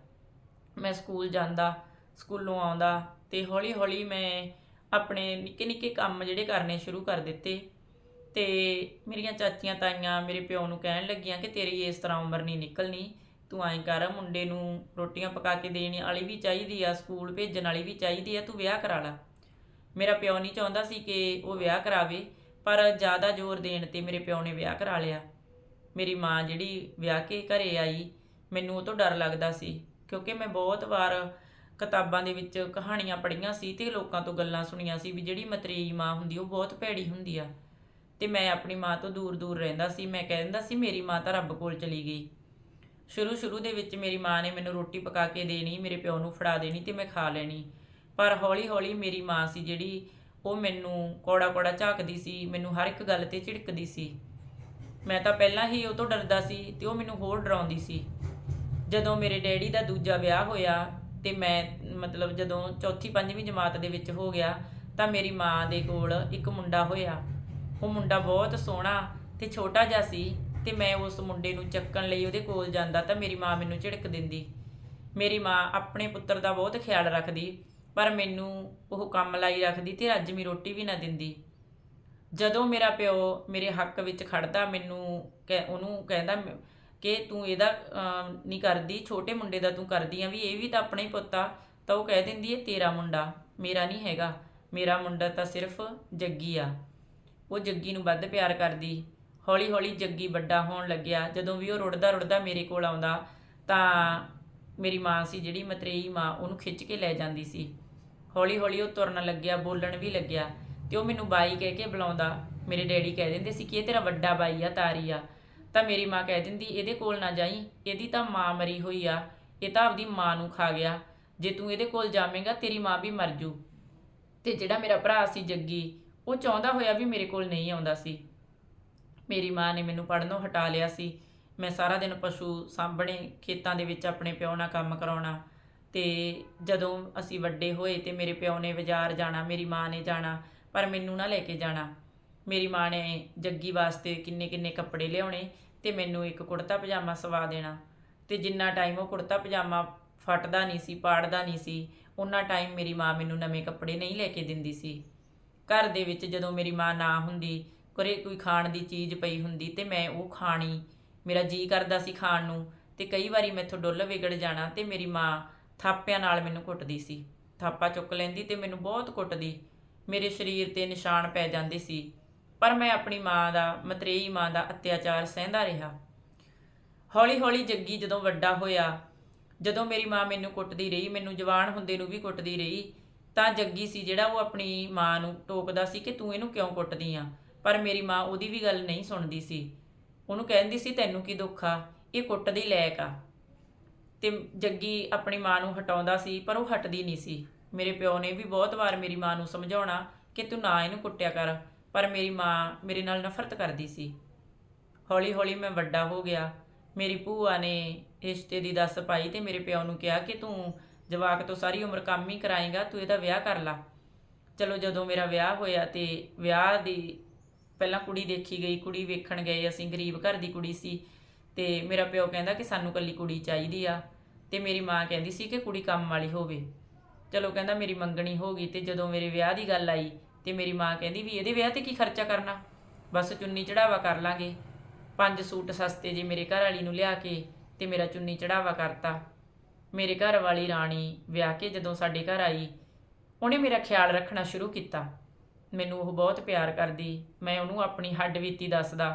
ਮੈਂ ਸਕੂਲ ਜਾਂਦਾ, ਸਕੂਲੋਂ ਆਉਂਦਾ ਤੇ ਹੌਲੀ-ਹੌਲੀ ਮੈਂ ਆਪਣੇ ਨਿੱਕੇ-ਨਿੱਕੇ ਕੰਮ ਜਿਹੜੇ ਕਰਨੇ ਸ਼ੁਰੂ ਕਰ ਦਿੱਤੇ ਤੇ ਮੇਰੀਆਂ ਚਾਚੀਆਂ ਤਾਈਆਂ ਮੇਰੇ ਪਿਓ ਨੂੰ ਕਹਿਣ ਲੱਗੀਆਂ ਕਿ ਤੇਰੀ ਇਸ ਤਰ੍ਹਾਂ ਉਮਰ ਨਹੀਂ ਨਿਕਲਣੀ, ਤੂੰ ਐਂ ਕਰ, ਮੁੰਡੇ ਨੂੰ ਰੋਟੀਆਂ ਪਕਾ ਕੇ ਦੇਣ ਵਾਲੀ ਵੀ ਚਾਹੀਦੀ ਆ, ਸਕੂਲ ਭੇਜਣ ਵਾਲੀ ਵੀ ਚਾਹੀਦੀ ਆ, ਤੂੰ ਵਿਆਹ ਕਰਾ ਲੈ। ਮੇਰਾ ਪਿਓ ਨਹੀਂ ਚਾਹੁੰਦਾ ਸੀ ਕਿ ਉਹ ਵਿਆਹ ਕਰਾਵੇ, ਪਰ ਜ਼ਿਆਦਾ ਜ਼ੋਰ ਦੇਣ ਤੇ ਮੇਰੇ ਪਿਓ ਨੇ ਵਿਆਹ ਕਰਾ ਲਿਆ। ਮੇਰੀ ਮਾਂ ਜਿਹੜੀ ਵਿਆਹ ਕੇ ਘਰੇ ਆਈ, ਮੈਨੂੰ ਉਹ ਤੋਂ ਡਰ ਲੱਗਦਾ ਸੀ, ਕਿਉਂਕਿ ਮੈਂ ਬਹੁਤ ਵਾਰ ਕਿਤਾਬਾਂ ਦੇ ਵਿੱਚ ਕਹਾਣੀਆਂ ਪੜ੍ਹੀਆਂ ਸੀ ਤੇ ਲੋਕਾਂ ਤੋਂ ਗੱਲਾਂ ਸੁਣੀਆਂ ਸੀ ਵੀ ਜਿਹੜੀ ਮਤਰੇਈ ਮਾਂ ਹੁੰਦੀ, ਉਹ ਬਹੁਤ ਭੈੜੀ ਹੁੰਦੀ ਆ। ਤੇ ਮੈਂ ਆਪਣੀ ਮਾਂ ਤੋਂ ਦੂਰ ਦੂਰ ਰਹਿੰਦਾ ਸੀ। ਮੈਂ ਕਹਿੰਦਾ ਸੀ, ਮੇਰੀ ਮਾਂ ਤਾਂ ਰੱਬ ਕੋਲ ਚਲੀ ਗਈ। ਸ਼ੁਰੂ ਸ਼ੁਰੂ ਦੇ ਵਿੱਚ ਮੇਰੀ ਮਾਂ ਨੇ ਮੈਨੂੰ ਰੋਟੀ ਪਕਾ ਕੇ ਦੇਣੀ, ਮੇਰੇ ਪਿਓ ਨੂੰ ਫੜਾ ਦੇਣੀ ਤੇ ਮੈਂ ਖਾ ਲੈਣੀ। ਪਰ ਹੌਲੀ ਹੌਲੀ ਮੇਰੀ ਮਾਂ ਸੀ ਜਿਹੜੀ, ਉਹ ਮੈਨੂੰ ਕੋੜਾ ਕੋੜਾ ਝਾਕਦੀ ਸੀ, ਮੈਨੂੰ ਹਰ ਇੱਕ ਗੱਲ ਤੇ ਝਿੜਕਦੀ ਸੀ। ਮੈਂ ਤਾਂ ਪਹਿਲਾਂ ਹੀ ਉਹ ਤੋਂ ਡਰਦਾ ਸੀ ਤੇ ਉਹ ਮੈਨੂੰ ਹੋਰ ਡਰਾਉਂਦੀ ਸੀ। ਜਦੋਂ ਮੇਰੇ ਡੈਡੀ ਦਾ ਦੂਜਾ ਵਿਆਹ ਹੋਇਆ ਤੇ ਮੈਂ ਮਤਲਬ ਜਦੋਂ ਚੌਥੀ ਪੰਜਵੀਂ ਜਮਾਤ ਦੇ ਵਿੱਚ ਹੋ ਗਿਆ ਤਾਂ ਮੇਰੀ ਮਾਂ ਦੇ ਕੋਲ ਇੱਕ ਮੁੰਡਾ ਹੋਇਆ। ਉਹ ਮੁੰਡਾ ਬਹੁਤ ਸੋਹਣਾ ਤੇ ਛੋਟਾ ਜਿਹਾ ਸੀ ਤੇ ਮੈਂ ਉਸ ਮੁੰਡੇ ਨੂੰ ਚੱਕਣ ਲਈ ਉਹਦੇ ਕੋਲ ਜਾਂਦਾ ਤਾਂ ਮੇਰੀ ਮਾਂ ਮੈਨੂੰ ਝਿੜਕ ਦਿੰਦੀ। ਮੇਰੀ ਮਾਂ ਆਪਣੇ ਪੁੱਤਰ ਦਾ ਬਹੁਤ ਖਿਆਲ ਰੱਖਦੀ, ਪਰ ਮੈਨੂੰ ਉਹ ਕੰਮ ਲਾਈ ਰੱਖਦੀ ਤੇ ਰੱਜਵੀਂ ਰੋਟੀ ਵੀ ਨਾ ਦਿੰਦੀ। ਜਦੋਂ ਮੇਰਾ ਪਿਓ ਮੇਰੇ ਹੱਕ ਵਿੱਚ ਖੜਦਾ, ਮੈਨੂੰ ਕਹਿ- ਉਹਨੂੰ ਕਹਿੰਦਾ ਕਿ ਤੂੰ ਇਹਦਾ ਨਹੀਂ ਕਰਦੀ, ਛੋਟੇ ਮੁੰਡੇ ਦਾ ਤੂੰ ਕਰਦੀ ਆ ਵੀ ਇਹ ਵੀ ਤਾਂ ਆਪਣਾ ਹੀ ਪੁੱਤ ਆ, ਤਾਂ ਉਹ ਕਹਿ ਦਿੰਦੀ ਹੈ ਤੇਰਾ ਮੁੰਡਾ, ਮੇਰਾ ਨਹੀਂ ਹੈਗਾ, ਮੇਰਾ ਮੁੰਡਾ ਤਾਂ ਸਿਰਫ ਜੱਗੀ ਆ। ਉਹ ਜੱਗੀ ਨੂੰ ਵੱਧ ਪਿਆਰ ਕਰਦੀ ਹੌਲੀ ਹੌਲੀ ਜੱਗੀ ਵੱਡਾ ਹੋਣ ਲੱਗਿਆ, ਜਦੋਂ ਵੀ ਉਹ ਰੁੜਦਾ ਰੁੜਦਾ ਮੇਰੇ ਕੋਲ ਆਉਂਦਾ, ਤਾਂ ਮੇਰੀ ਮਾਂ ਸੀ ਜਿਹੜੀ ਮਤਰੇਈ ਮਾਂ, ਉਹਨੂੰ ਖਿੱਚ ਕੇ ਲੈ ਜਾਂਦੀ ਸੀ। ਹੌਲੀ ਹੌਲੀ ਉਹ ਤੁਰਨ ਲੱਗਿਆ, ਬੋਲਣ ਵੀ ਲੱਗਿਆ, ਤੇ ਉਹ ਮੈਨੂੰ ਬਾਈ ਕਹਿ ਕੇ ਬੁਲਾਉਂਦਾ, ਮੇਰੇ ਡੈਡੀ ਕਹਿ ਦਿੰਦੇ ਸੀ ਕਿ ਇਹ ਤੇਰਾ ਵੱਡਾ ਬਾਈ ਆ, ਤਾਰੀ ਆ। ਤਾਂ ਮੇਰੀ ਮਾਂ ਕਹਿ ਦਿੰਦੀ, ਇਹਦੇ ਕੋਲ ਨਾ ਜਾਈ, ਇਹਦੀ ਤਾਂ ਮਾਂ ਮਰੀ ਹੋਈ ਆ, ਇਹ ਤਾਂ ਆਪਦੀ ਮਾਂ ਨੂੰ ਖਾ ਗਿਆ। ਜੇ ਤੂੰ ਇਹਦੇ ਕੋਲ ਜਾਵੇਂਗਾ, ਤੇਰੀ ਮਾਂ ਵੀ ਮਰ ਜੂ। ਤੇ ਜਿਹੜਾ ਮੇਰਾ ਭਰਾ ਸੀ ਜੱਗੀ, ਉਹ ਚਾਹੁੰਦਾ ਹੋਇਆ ਵੀ ਮੇਰੇ ਕੋਲ ਨਹੀਂ ਆਉਂਦਾ ਸੀ। ਮੇਰੀ ਮਾਂ ਨੇ ਮੈਨੂੰ ਪੜਨੋਂ ਹਟਾ ਲਿਆ ਸੀ। ਮੈਂ ਸਾਰਾ ਦਿਨ ਪਸ਼ੂ ਸਾਂਭਣੇ, ਖੇਤਾਂ ਦੇ ਵਿੱਚ ਆਪਣੇ ਪਿਓ ਨਾਲ ਕੰਮ ਕਰਾਉਣਾ। ਤੇ ਜਦੋਂ ਅਸੀਂ ਵੱਡੇ ਹੋਏ ਤੇ ਮੇਰੇ ਪਿਓ ਨੇ ਬਾਜ਼ਾਰ ਜਾਣਾ, ਮੇਰੀ ਮਾਂ ਨੇ ਜਾਣਾ, ਪਰ ਮੈਨੂੰ ਨਾ ਲੈ ਕੇ ਜਾਣਾ। ਮੇਰੀ ਮਾਂ ਨੇ ਜੱਗੀ ਵਾਸਤੇ ਕਿੰਨੇ ਕਿੰਨੇ ਕੱਪੜੇ ਲਿਆਉਣੇ ਤੇ ਮੈਨੂੰ ਇੱਕ ਕੁੜਤਾ ਪਜਾਮਾ ਸਵਾ ਦੇਣਾ। ਤੇ ਜਿੰਨਾ ਟਾਈਮ ਉਹ ਕੁੜਤਾ ਪਜਾਮਾ ਫਟਦਾ ਨਹੀਂ ਸੀ, ਪਾੜਦਾ ਨਹੀਂ ਸੀ ਉਹਨਾਂ ਟਾਈਮ ਮੇਰੀ ਮਾਂ ਮੈਨੂੰ ਨਵੇਂ ਕੱਪੜੇ ਨਹੀਂ ਲੈ ਕੇ ਦਿੰਦੀ ਸੀ। ਘਰ ਦੇ ਵਿੱਚ ਜਦੋਂ ਮੇਰੀ ਮਾਂ ਨਾ ਹੁੰਦੀ, ਘਰੇ ਕੋਈ ਖਾਣ ਦੀ ਚੀਜ਼ ਪਈ ਹੁੰਦੀ ਤੇ ਮੈਂ ਉਹ ਖਾਣੀ, ਮੇਰਾ ਜੀ ਕਰਦਾ ਸੀ ਖਾਣ ਨੂੰ ਤੇ ਕਈ ਵਾਰੀ ਮੈਥੋਂ ਡੁੱਲ ਵਿਗੜ ਜਾਣਾ ਤੇ ਮੇਰੀ ਮਾਂ ਥਾਪਿਆਂ ਨਾਲ ਮੈਨੂੰ ਕੁੱਟਦੀ ਸੀ। ਥਾਪਾ ਚੁੱਕ ਲੈਂਦੀ ਤੇ ਮੈਨੂੰ ਬਹੁਤ ਕੁੱਟਦੀ। ਮੇਰੇ ਸਰੀਰ ਤੇ ਨਿਸ਼ਾਨ ਪੈ ਜਾਂਦੇ ਸੀ। ਪਰ ਮੈਂ ਆਪਣੀ ਮਾਂ ਦਾ, ਮਤਰੇਈ ਮਾਂ ਦਾ ਅਤਿਆਚਾਰ ਸਹਿੰਦਾ ਰਿਹਾ। ਹੌਲੀ ਹੌਲੀ ਜੱਗੀ ਜਦੋਂ ਵੱਡਾ ਹੋਇਆ, ਜਦੋਂ ਮੇਰੀ ਮਾਂ ਮੈਨੂੰ ਕੁੱਟਦੀ ਰਹੀ, ਮੈਨੂੰ ਜਵਾਨ ਹੁੰਦੇ ਨੂੰ ਵੀ ਕੁੱਟਦੀ ਰਹੀ, ਤਾਂ ਜੱਗੀ ਸੀ ਜਿਹੜਾ ਉਹ ਆਪਣੀ ਮਾਂ ਨੂੰ ਟੋਕਦਾ ਸੀ ਕਿ ਤੂੰ ਇਹਨੂੰ ਕਿਉਂ ਕੁੱਟਦੀ ਆ? ਪਰ ਮੇਰੀ ਮਾਂ ਉਹਦੀ ਵੀ ਗੱਲ ਨਹੀਂ ਸੁਣਦੀ ਸੀ। ਉਹਨੂੰ ਕਹਿੰਦੀ ਸੀ, ਤੈਨੂੰ ਕੀ ਦੁੱਖ ਆ? ਇਹ ਕੁੱਟਦੀ ਲਾਇਕ ਆ। ਤੇ ਜੱਗੀ ਆਪਣੀ ਮਾਂ ਨੂੰ ਹਟਾਉਂਦਾ ਸੀ, ਪਰ ਉਹ ਹਟਦੀ ਨਹੀਂ ਸੀ। ਮੇਰੇ ਪਿਓ ਨੇ ਵੀ ਬਹੁਤ ਵਾਰ ਮੇਰੀ ਮਾਂ ਨੂੰ ਸਮਝਾਉਣਾ ਕਿ ਤੂੰ ਨਾ ਇਹਨੂੰ ਕੁੱਟਿਆ ਕਰ। ਪਰ ਮੇਰੀ ਮਾਂ ਮੇਰੇ ਨਾਲ ਨਫ਼ਰਤ ਕਰਦੀ ਸੀ। ਹੌਲੀ ਹੌਲੀ ਮੈਂ ਵੱਡਾ ਹੋ ਗਿਆ। ਮੇਰੀ ਭੂਆ ਨੇ ਰਿਸ਼ਤੇ ਦੀ ਦੱਸ ਪਾਈ ਤੇ ਮੇਰੇ ਪਿਓ ਨੂੰ ਕਿਹਾ ਕਿ ਤੂੰ ਜਵਾਕ ਤੋਂ ਸਾਰੀ ਉਮਰ ਕੰਮ ਹੀ ਕਰਾਏਗਾ, ਤੂੰ ਇਹਦਾ ਵਿਆਹ ਕਰ ਲਾ। ਚਲੋ ਜਦੋਂ ਮੇਰਾ ਵਿਆਹ ਹੋਇਆ ਤੇ ਵਿਆਹ ਦੀ ਪਹਿਲਾਂ ਕੁੜੀ ਦੇਖੀ ਗਈ, ਕੁੜੀ ਵੇਖਣ ਗਏ, ਅਸੀਂ ਗਰੀਬ ਘਰ ਦੀ ਕੁੜੀ ਸੀ ਤੇ ਮੇਰਾ ਪਿਓ ਕਹਿੰਦਾ ਕਿ ਸਾਨੂੰ ਕੱਲੀ ਕੁੜੀ ਚਾਹੀਦੀ ਆ ਤੇ ਮੇਰੀ ਮਾਂ ਕਹਿੰਦੀ ਸੀ ਕਿ ਕੁੜੀ ਕੰਮ ਵਾਲੀ ਹੋਵੇ। ਚਲੋ ਕਹਿੰਦਾ ਮੇਰੀ ਮੰਗਣੀ ਹੋ ਗਈ ਤੇ ਜਦੋਂ ਮੇਰੇ ਵਿਆਹ ਦੀ ਗੱਲ ਆਈ ਤੇ ਮੇਰੀ ਮਾਂ ਕਹਿੰਦੀ ਵੀ ਇਹਦੇ ਵਿਆਹ ਤੇ ਕੀ ਖਰਚਾ ਕਰਨਾ? ਬਸ ਚੁੰਨੀ ਚੜਾਵਾ ਕਰ ਲਾਂਗੇ। ਪੰਜ ਸੂਟ ਸਸਤੇ ਜੇ ਮੇਰੇ ਘਰ ਵਾਲੀ ਨੂੰ ਲਿਆ ਕੇ ਤੇ ਮੇਰਾ ਚੁੰਨੀ ਚੜਾਵਾ ਕਰਤਾ। ਮੇਰੇ ਘਰ ਵਾਲੀ ਰਾਣੀ ਵਿਆਹ ਕੇ ਜਦੋਂ ਸਾਡੇ ਘਰ ਆਈ, ਉਹਨੇ ਮੇਰਾ ਖਿਆਲ ਰੱਖਣਾ ਸ਼ੁਰੂ ਕੀਤਾ। ਮੈਨੂੰ ਉਹ ਬਹੁਤ ਪਿਆਰ ਕਰਦੀ, ਮੈਂ ਉਹਨੂੰ ਆਪਣੀ ਹੱਡ ਬੀਤੀ ਦੱਸਦਾ।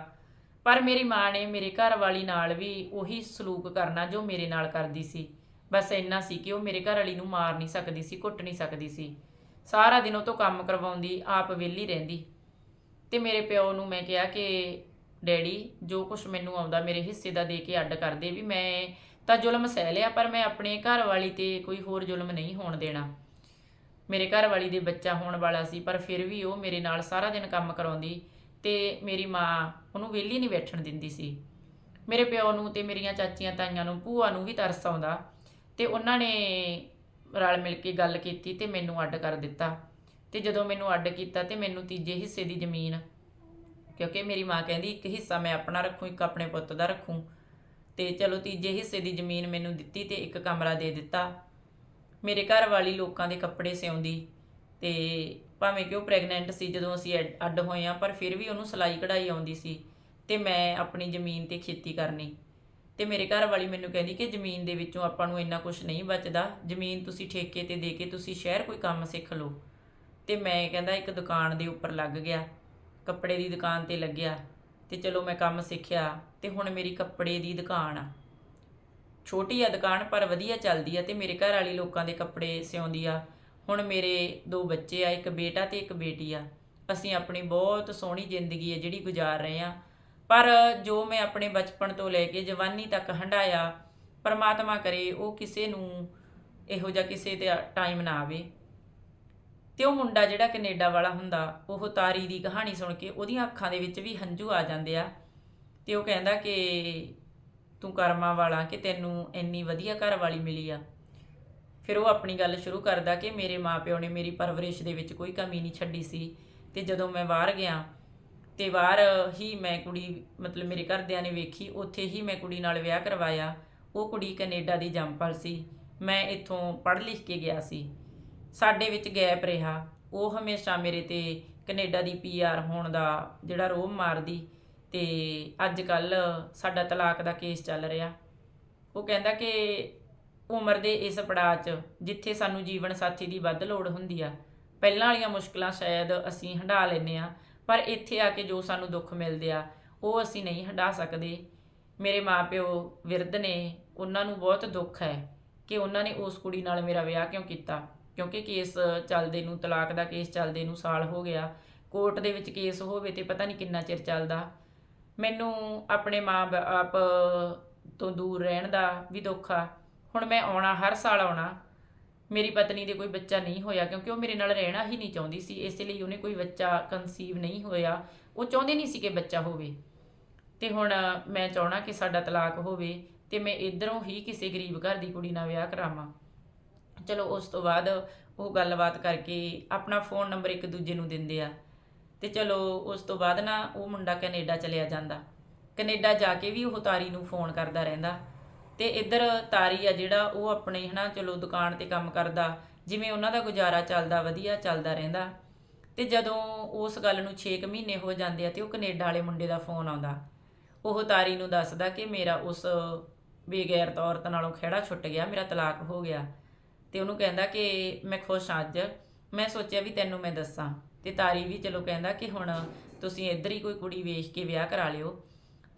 ਪਰ ਮੇਰੀ ਮਾਂ ਨੇ ਮੇਰੇ ਘਰ ਵਾਲੀ ਨਾਲ ਵੀ ਉਹੀ ਸਲੂਕ ਕਰਨਾ ਜੋ ਮੇਰੇ ਨਾਲ ਕਰਦੀ ਸੀ। ਬਸ ਇੰਨਾ ਸੀ ਕਿ ਉਹ ਮੇਰੇ ਘਰ ਵਾਲੀ ਨੂੰ ਮਾਰ ਨਹੀਂ ਸਕਦੀ ਸੀ, ਕੁੱਟ ਨਹੀਂ ਸਕਦੀ ਸੀ। ਸਾਰਾ ਦਿਨ ਉਹ ਤੋਂ ਕੰਮ ਕਰਵਾਉਂਦੀ, ਆਪ ਵਿਹਲੀ ਰਹਿੰਦੀ। ਤੇ ਮੇਰੇ ਪਿਓ ਨੂੰ ਮੈਂ ਕਿਹਾ ਕਿ, ਡੈਡੀ, ਜੋ ਕੁਝ ਮੈਨੂੰ ਆਉਂਦਾ ਮੇਰੇ ਹਿੱਸੇ ਦਾ ਦੇ ਕੇ ਅੱਡ ਕਰ ਦੇ ਵੀ ਮੈਂ ਤਾਂ ਜ਼ੁਲਮ ਸਹਿ ਲਿਆ, ਪਰ ਮੈਂ ਆਪਣੇ ਘਰ ਵਾਲੀ ਤੇ ਕੋਈ ਹੋਰ ਜ਼ੁਲਮ ਨਹੀਂ ਹੋਣ ਦੇਣਾ। ਮੇਰੇ ਘਰ ਵਾਲੀ ਦੇ ਬੱਚਾ ਹੋਣ ਵਾਲਾ ਸੀ, ਪਰ ਫਿਰ ਵੀ ਉਹ ਮੇਰੇ ਨਾਲ ਸਾਰਾ ਦਿਨ ਕੰਮ ਕਰਾਉਂਦੀ ਤੇ ਮੇਰੀ ਮਾਂ ਉਹਨੂੰ ਵਿਹਲੀ ਨਹੀਂ ਬੈਠਣ ਦਿੰਦੀ ਸੀ। ਮੇਰੇ ਪਿਓ ਨੂੰ ਤੇ ਮੇਰੀਆਂ ਚਾਚੀਆਂ ਤਾਈਆਂ ਨੂੰ, ਭੂਆ ਨੂੰ ਵੀ ਤਰਸ ਆਉਂਦਾ ਤੇ ਉਹਨਾਂ ਨੇ ਰਲ ਮਿਲ ਕੇ ਗੱਲ ਕੀਤੀ ਤੇ ਮੈਨੂੰ ਅੱਡ ਕਰ ਦਿੱਤਾ। ਤੇ ਜਦੋਂ ਮੈਨੂੰ ਅੱਡ ਕੀਤਾ ਤੇ ਮੈਨੂੰ ਤੀਜੇ ਹਿੱਸੇ ਦੀ ਜ਼ਮੀਨ, ਕਿਉਂਕਿ ਮੇਰੀ ਮਾਂ ਕਹਿੰਦੀ ਇੱਕ ਹਿੱਸਾ ਮੈਂ ਆਪਣਾ ਰੱਖੂੰ, ਇੱਕ ਆਪਣੇ ਪੁੱਤ ਦਾ ਰੱਖੂੰ। ਤੇ ਚਲੋ ਤੀਜੇ ਹਿੱਸੇ ਦੀ ਜ਼ਮੀਨ ਮੈਨੂੰ ਦਿੱਤੀ ਤੇ ਇੱਕ ਕਮਰਾ ਦੇ ਦਿੱਤਾ। ਮੇਰੇ ਘਰ ਵਾਲੀ ਲੋਕਾਂ ਦੇ ਕੱਪੜੇ ਸਿਉਂਦੀ ਤੇ ਭਾਵੇਂ ਕਿ ਉਹ ਪ੍ਰੈਗਨੈਂਟ ਸੀ, ਜਦੋਂ ਅਸੀਂ ਅੱਡ- ਅੱਡ ਹੋਏ ਆ ਪਰ ਫਿਰ ਵੀ ਉਹਨੂੰ ਸਿਲਾਈ ਕਢਾਈ ਆਉਂਦੀ ਸੀ ਤੇ ਮੈਂ ਆਪਣੀ ਜ਼ਮੀਨ ਤੇ ਖੇਤੀ ਕਰਨੀ। ਤੇ ਮੇਰੇ ਘਰ ਵਾਲੀ ਮੈਨੂੰ ਕਹਿੰਦੀ ਕਿ ਜ਼ਮੀਨ ਦੇ ਵਿੱਚੋਂ ਆਪਾਂ ਨੂੰ ਇੰਨਾ ਕੁਝ ਨਹੀਂ ਬਚਦਾ। ਜ਼ਮੀਨ ਤੁਸੀਂ ਠੇਕੇ ਤੇ ਦੇ ਕੇ ਤੁਸੀਂ ਸ਼ਹਿਰ ਕੋਈ ਕੰਮ ਸਿੱਖ ਲਓ। ਤੇ ਮੈਂ ਕਹਿੰਦਾ ਇੱਕ ਦੁਕਾਨ ਦੇ ਉੱਪਰ ਲੱਗ ਗਿਆ। ਕੱਪੜੇ ਦੀ ਦੁਕਾਨ ਤੇ ਲੱਗਿਆ। ਤੇ ਚਲੋ ਮੈਂ ਕੰਮ ਸਿੱਖਿਆ। ਤੇ ਹੁਣ ਮੇਰੀ ਕੱਪੜੇ ਦੀ ਦੁਕਾਨ ਆ। ਛੋਟੀ ਆ ਦੁਕਾਨ, ਪਰ ਵਧੀਆ ਚੱਲਦੀ ਆ ਤੇ ਮੇਰੇ ਘਰ ਵਾਲੀ ਲੋਕਾਂ ਦੇ ਕੱਪੜੇ ਸਿਉਂਦੀ ਆ। ਹੁਣ ਮੇਰੇ ਦੋ ਬੱਚੇ ਆ, ਇੱਕ ਬੇਟਾ ਤੇ ਇੱਕ ਬੇਟੀ ਆ। ਅਸੀਂ ਆਪਣੀ ਬਹੁਤ ਸੋਹਣੀ ਜ਼ਿੰਦਗੀ ਹੈ ਜਿਹੜੀ ਗੁਜ਼ਾਰ ਰਹੇ ਆ। ਪਰ ਜੋ ਮੈਂ ਆਪਣੇ ਬਚਪਨ ਤੋਂ ਲੈ ਕੇ ਜਵਾਨੀ ਤੱਕ ਹੰਡਾਇਆ ਪਰਮਾਤਮਾ ਕਰੇ, ਉਹ ਕਿਸੇ ਨੂੰ ਇਹੋ ਜਿਹਾ ਕਿਸੇ ਤੇ ਟਾਈਮ ਨਾ ਆਵੇ। ਤੇ ਉਹ ਮੁੰਡਾ ਜਿਹੜਾ ਕੈਨੇਡਾ ਵਾਲਾ ਹੁੰਦਾ, ਉਹ ਤਾਰੀ ਦੀ ਕਹਾਣੀ ਸੁਣ ਕੇ ਉਹਦੀਆਂ ਅੱਖਾਂ ਦੇ ਵਿੱਚ ਵੀ ਹੰਝੂ ਆ ਜਾਂਦੇ ਆ ਤੇ ਉਹ ਕਹਿੰਦਾ ਕਿ ਤੂੰ ਕਰਮਾਂ ਵਾਲਾ, ਕਿ ਤੈਨੂੰ ਇੰਨੀ ਵਧੀਆ ਘਰ ਵਾਲੀ ਮਿਲੀ ਆ। ਫਿਰ ਉਹ ਆਪਣੀ ਗੱਲ ਸ਼ੁਰੂ ਕਰਦਾ ਕਿ ਮੇਰੇ ਮਾਪਿਓ ਨੇ ਮੇਰੀ ਪਰਵਰਿਸ਼ ਦੇ ਵਿੱਚ ਕੋਈ ਕਮੀ ਨਹੀਂ ਛੱਡੀ ਸੀ ਤੇ ਜਦੋਂ ਮੈਂ ਬਾਹਰ ਗਿਆ ਤੇ ਬਾਹਰ ਹੀ ਮੈਂ ਕੁੜੀ, ਮਤਲਬ ਮੇਰੇ ਘਰਦਿਆਂ ਨੇ ਵੇਖੀ, ਉੱਥੇ ਹੀ ਮੈਂ ਕੁੜੀ ਨਾਲ ਵਿਆਹ ਕਰਵਾਇਆ। ਉਹ ਕੁੜੀ ਕੈਨੇਡਾ ਦੀ ਜੰਮਪਲ ਸੀ। ਮੈਂ ਇੱਥੋਂ ਪੜ੍ਹ ਲਿਖ ਕੇ ਗਿਆ ਸੀ। ਸਾਡੇ ਵਿੱਚ ਗੈਪ ਰਿਹਾ। ਉਹ ਹਮੇਸ਼ਾ ਮੇਰੇ ਤੇ ਕੈਨੇਡਾ ਦੀ ਪੀਆਰ ਹੋਣ ਦਾ ਜਿਹੜਾ ਰੋਹ ਮਾਰਦੀ ਤੇ ਅੱਜ ਕੱਲ ਸਾਡਾ ਤਲਾਕ ਦਾ ਕੇਸ ਚੱਲ ਰਿਹਾ। ਉਹ ਕਹਿੰਦਾ ਕਿ ਉਮਰ ਦੇ ਇਸ ਪੜਾਅ 'ਚ ਜਿੱਥੇ ਸਾਨੂੰ ਜੀਵਨ ਸਾਥੀ ਦੀ ਵੱਧ ਲੋੜ ਹੁੰਦੀ ਆ, ਪਹਿਲਾਂ ਵਾਲੀਆਂ ਮੁਸ਼ਕਲਾਂ ਸ਼ਾਇਦ ਅਸੀਂ ਹੰਢਾ ਲੈਨੇ ਆ। ਪਰ ਇੱਥੇ ਆ ਕੇ ਜੋ ਸਾਨੂੰ ਦੁੱਖ ਮਿਲਦੇ ਆ, ਉਹ ਅਸੀਂ ਨਹੀਂ ਹੰਢਾ ਸਕਦੇ। ਮੇਰੇ ਮਾਪਿਓ ਵਿਰਧ ਨੇ, ਉਹਨਾਂ ਨੂੰ ਬਹੁਤ ਦੁੱਖ ਹੈ ਕਿ ਉਹਨਾਂ ਨੇ ਉਸ ਕੁੜੀ ਨਾਲ ਮੇਰਾ ਵਿਆਹ ਕਿਉਂ ਕੀਤਾ। ਕਿਉਂਕਿ ਕੇਸ ਚੱਲਦੇ ਨੂੰ, ਤਲਾਕ ਦਾ ਕੇਸ ਚੱਲਦੇ ਨੂੰ ਸਾਲ ਹੋ ਗਿਆ। ਕੋਰਟ ਦੇ ਵਿੱਚ ਕੇਸ ਹੋਵੇ ਤੇ ਪਤਾ ਨਹੀਂ ਕਿੰਨਾ ਚਿਰ ਚੱਲਦਾ। ਮੈਨੂੰ ਆਪਣੇ ਮਾਂ-ਬਾਪ ਤੋਂ ਦੂਰ ਰਹਿਣ ਦਾ ਵੀ ਦੁੱਖ ਆ। ਹੁਣ ਮੈਂ ਆਉਣਾ, ਹਰ ਸਾਲ ਆਉਣਾ। ਮੇਰੀ ਪਤਨੀ ਦੇ ਕੋਈ ਬੱਚਾ ਨਹੀਂ ਹੋਇਆ ਕਿਉਂਕਿ ਉਹ ਮੇਰੇ ਨਾਲ ਰਹਿਣਾ ਹੀ ਨਹੀਂ ਚਾਹੁੰਦੀ ਸੀ। ਇਸ ਲਈ ਉਹਨੇ ਕੋਈ ਬੱਚਾ ਕਨਸੀਵ ਨਹੀਂ ਹੋਇਆ। ਉਹ ਚਾਹੁੰਦੇ ਨਹੀਂ ਸੀ ਕਿ ਬੱਚਾ ਹੋਵੇ। ਤੇ ਹੁਣ ਮੈਂ ਚਾਹਣਾ ਕਿ ਸਾਡਾ ਤਲਾਕ ਹੋਵੇ ਤੇ ਮੈਂ ਇਧਰੋਂ ਹੀ ਕਿਸੇ ਗਰੀਬ ਘਰ ਦੀ ਕੁੜੀ ਨਾਲ ਵਿਆਹ ਕਰਾਵਾਂ। ਚਲੋ, ਉਸ ਤੋਂ ਬਾਅਦ ਉਹ ਗੱਲਬਾਤ ਕਰਕੇ ਆਪਣਾ ਫੋਨ ਨੰਬਰ ਇੱਕ ਦੂਜੇ ਨੂੰ ਦਿੰਦੇ ਆ। ਤੇ ਚਲੋ, ਉਸ ਤੋਂ ਬਾਅਦ ਨਾ ਉਹ ਮੁੰਡਾ ਕੈਨੇਡਾ ਚਲਿਆ ਜਾਂਦਾ। ਕੈਨੇਡਾ ਜਾ ਕੇ ਵੀ ਉਹ ਤਾਰੀ ਨੂੰ ਫੋਨ ਕਰਦਾ ਰਹਿੰਦਾ। ਤੇ ਇੱਧਰ ਤਾਰੀ ਆ ਜਿਹੜਾ, ਉਹ ਆਪਣੇ ਹਨਾ, ਚਲੋ ਦੁਕਾਨ ਤੇ ਕੰਮ ਕਰਦਾ, ਜਿਵੇਂ ਉਹਨਾਂ ਦਾ ਗੁਜ਼ਾਰਾ ਚੱਲਦਾ, ਵਧੀਆ ਚੱਲਦਾ ਰਹਿੰਦਾ। ਤੇ ਜਦੋਂ ਉਸ ਗੱਲ ਨੂੰ 6 ਮਹੀਨੇ ਹੋ ਜਾਂਦੇ ਆ ਤੇ ਉਹ ਕੈਨੇਡਾ ਵਾਲੇ ਮੁੰਡੇ ਦਾ ਫੋਨ ਆਉਂਦਾ। ਉਹ ਤਾਰੀ ਨੂੰ ਦੱਸਦਾ ਕਿ ਮੇਰਾ ਉਸ ਬੇਗੈਰਤ ਔਰਤ ਨਾਲੋਂ ਖਿਹੜਾ ਛੁੱਟ ਗਿਆ, ਮੇਰਾ ਤਲਾਕ ਹੋ ਗਿਆ। ਤੇ ਉਹਨੂੰ ਕਹਿੰਦਾ ਕਿ ਮੈਂ ਖੁਸ਼ ਹਾਂ ਅੱਜ। ਮੈਂ ਸੋਚਿਆ ਵੀ ਤੈਨੂੰ ਮੈਂ ਦੱਸਾਂ। ਤੇ ਤਾਰੀ ਵੀ ਚਲੋ ਕਹਿੰਦਾ ਕਿ ਹੁਣ ਤੁਸੀਂ ਇੱਧਰ ਹੀ ਕੋਈ ਕੁੜੀ ਵੇਖ ਕੇ ਵਿਆਹ ਕਰਾ ਲਿਓ।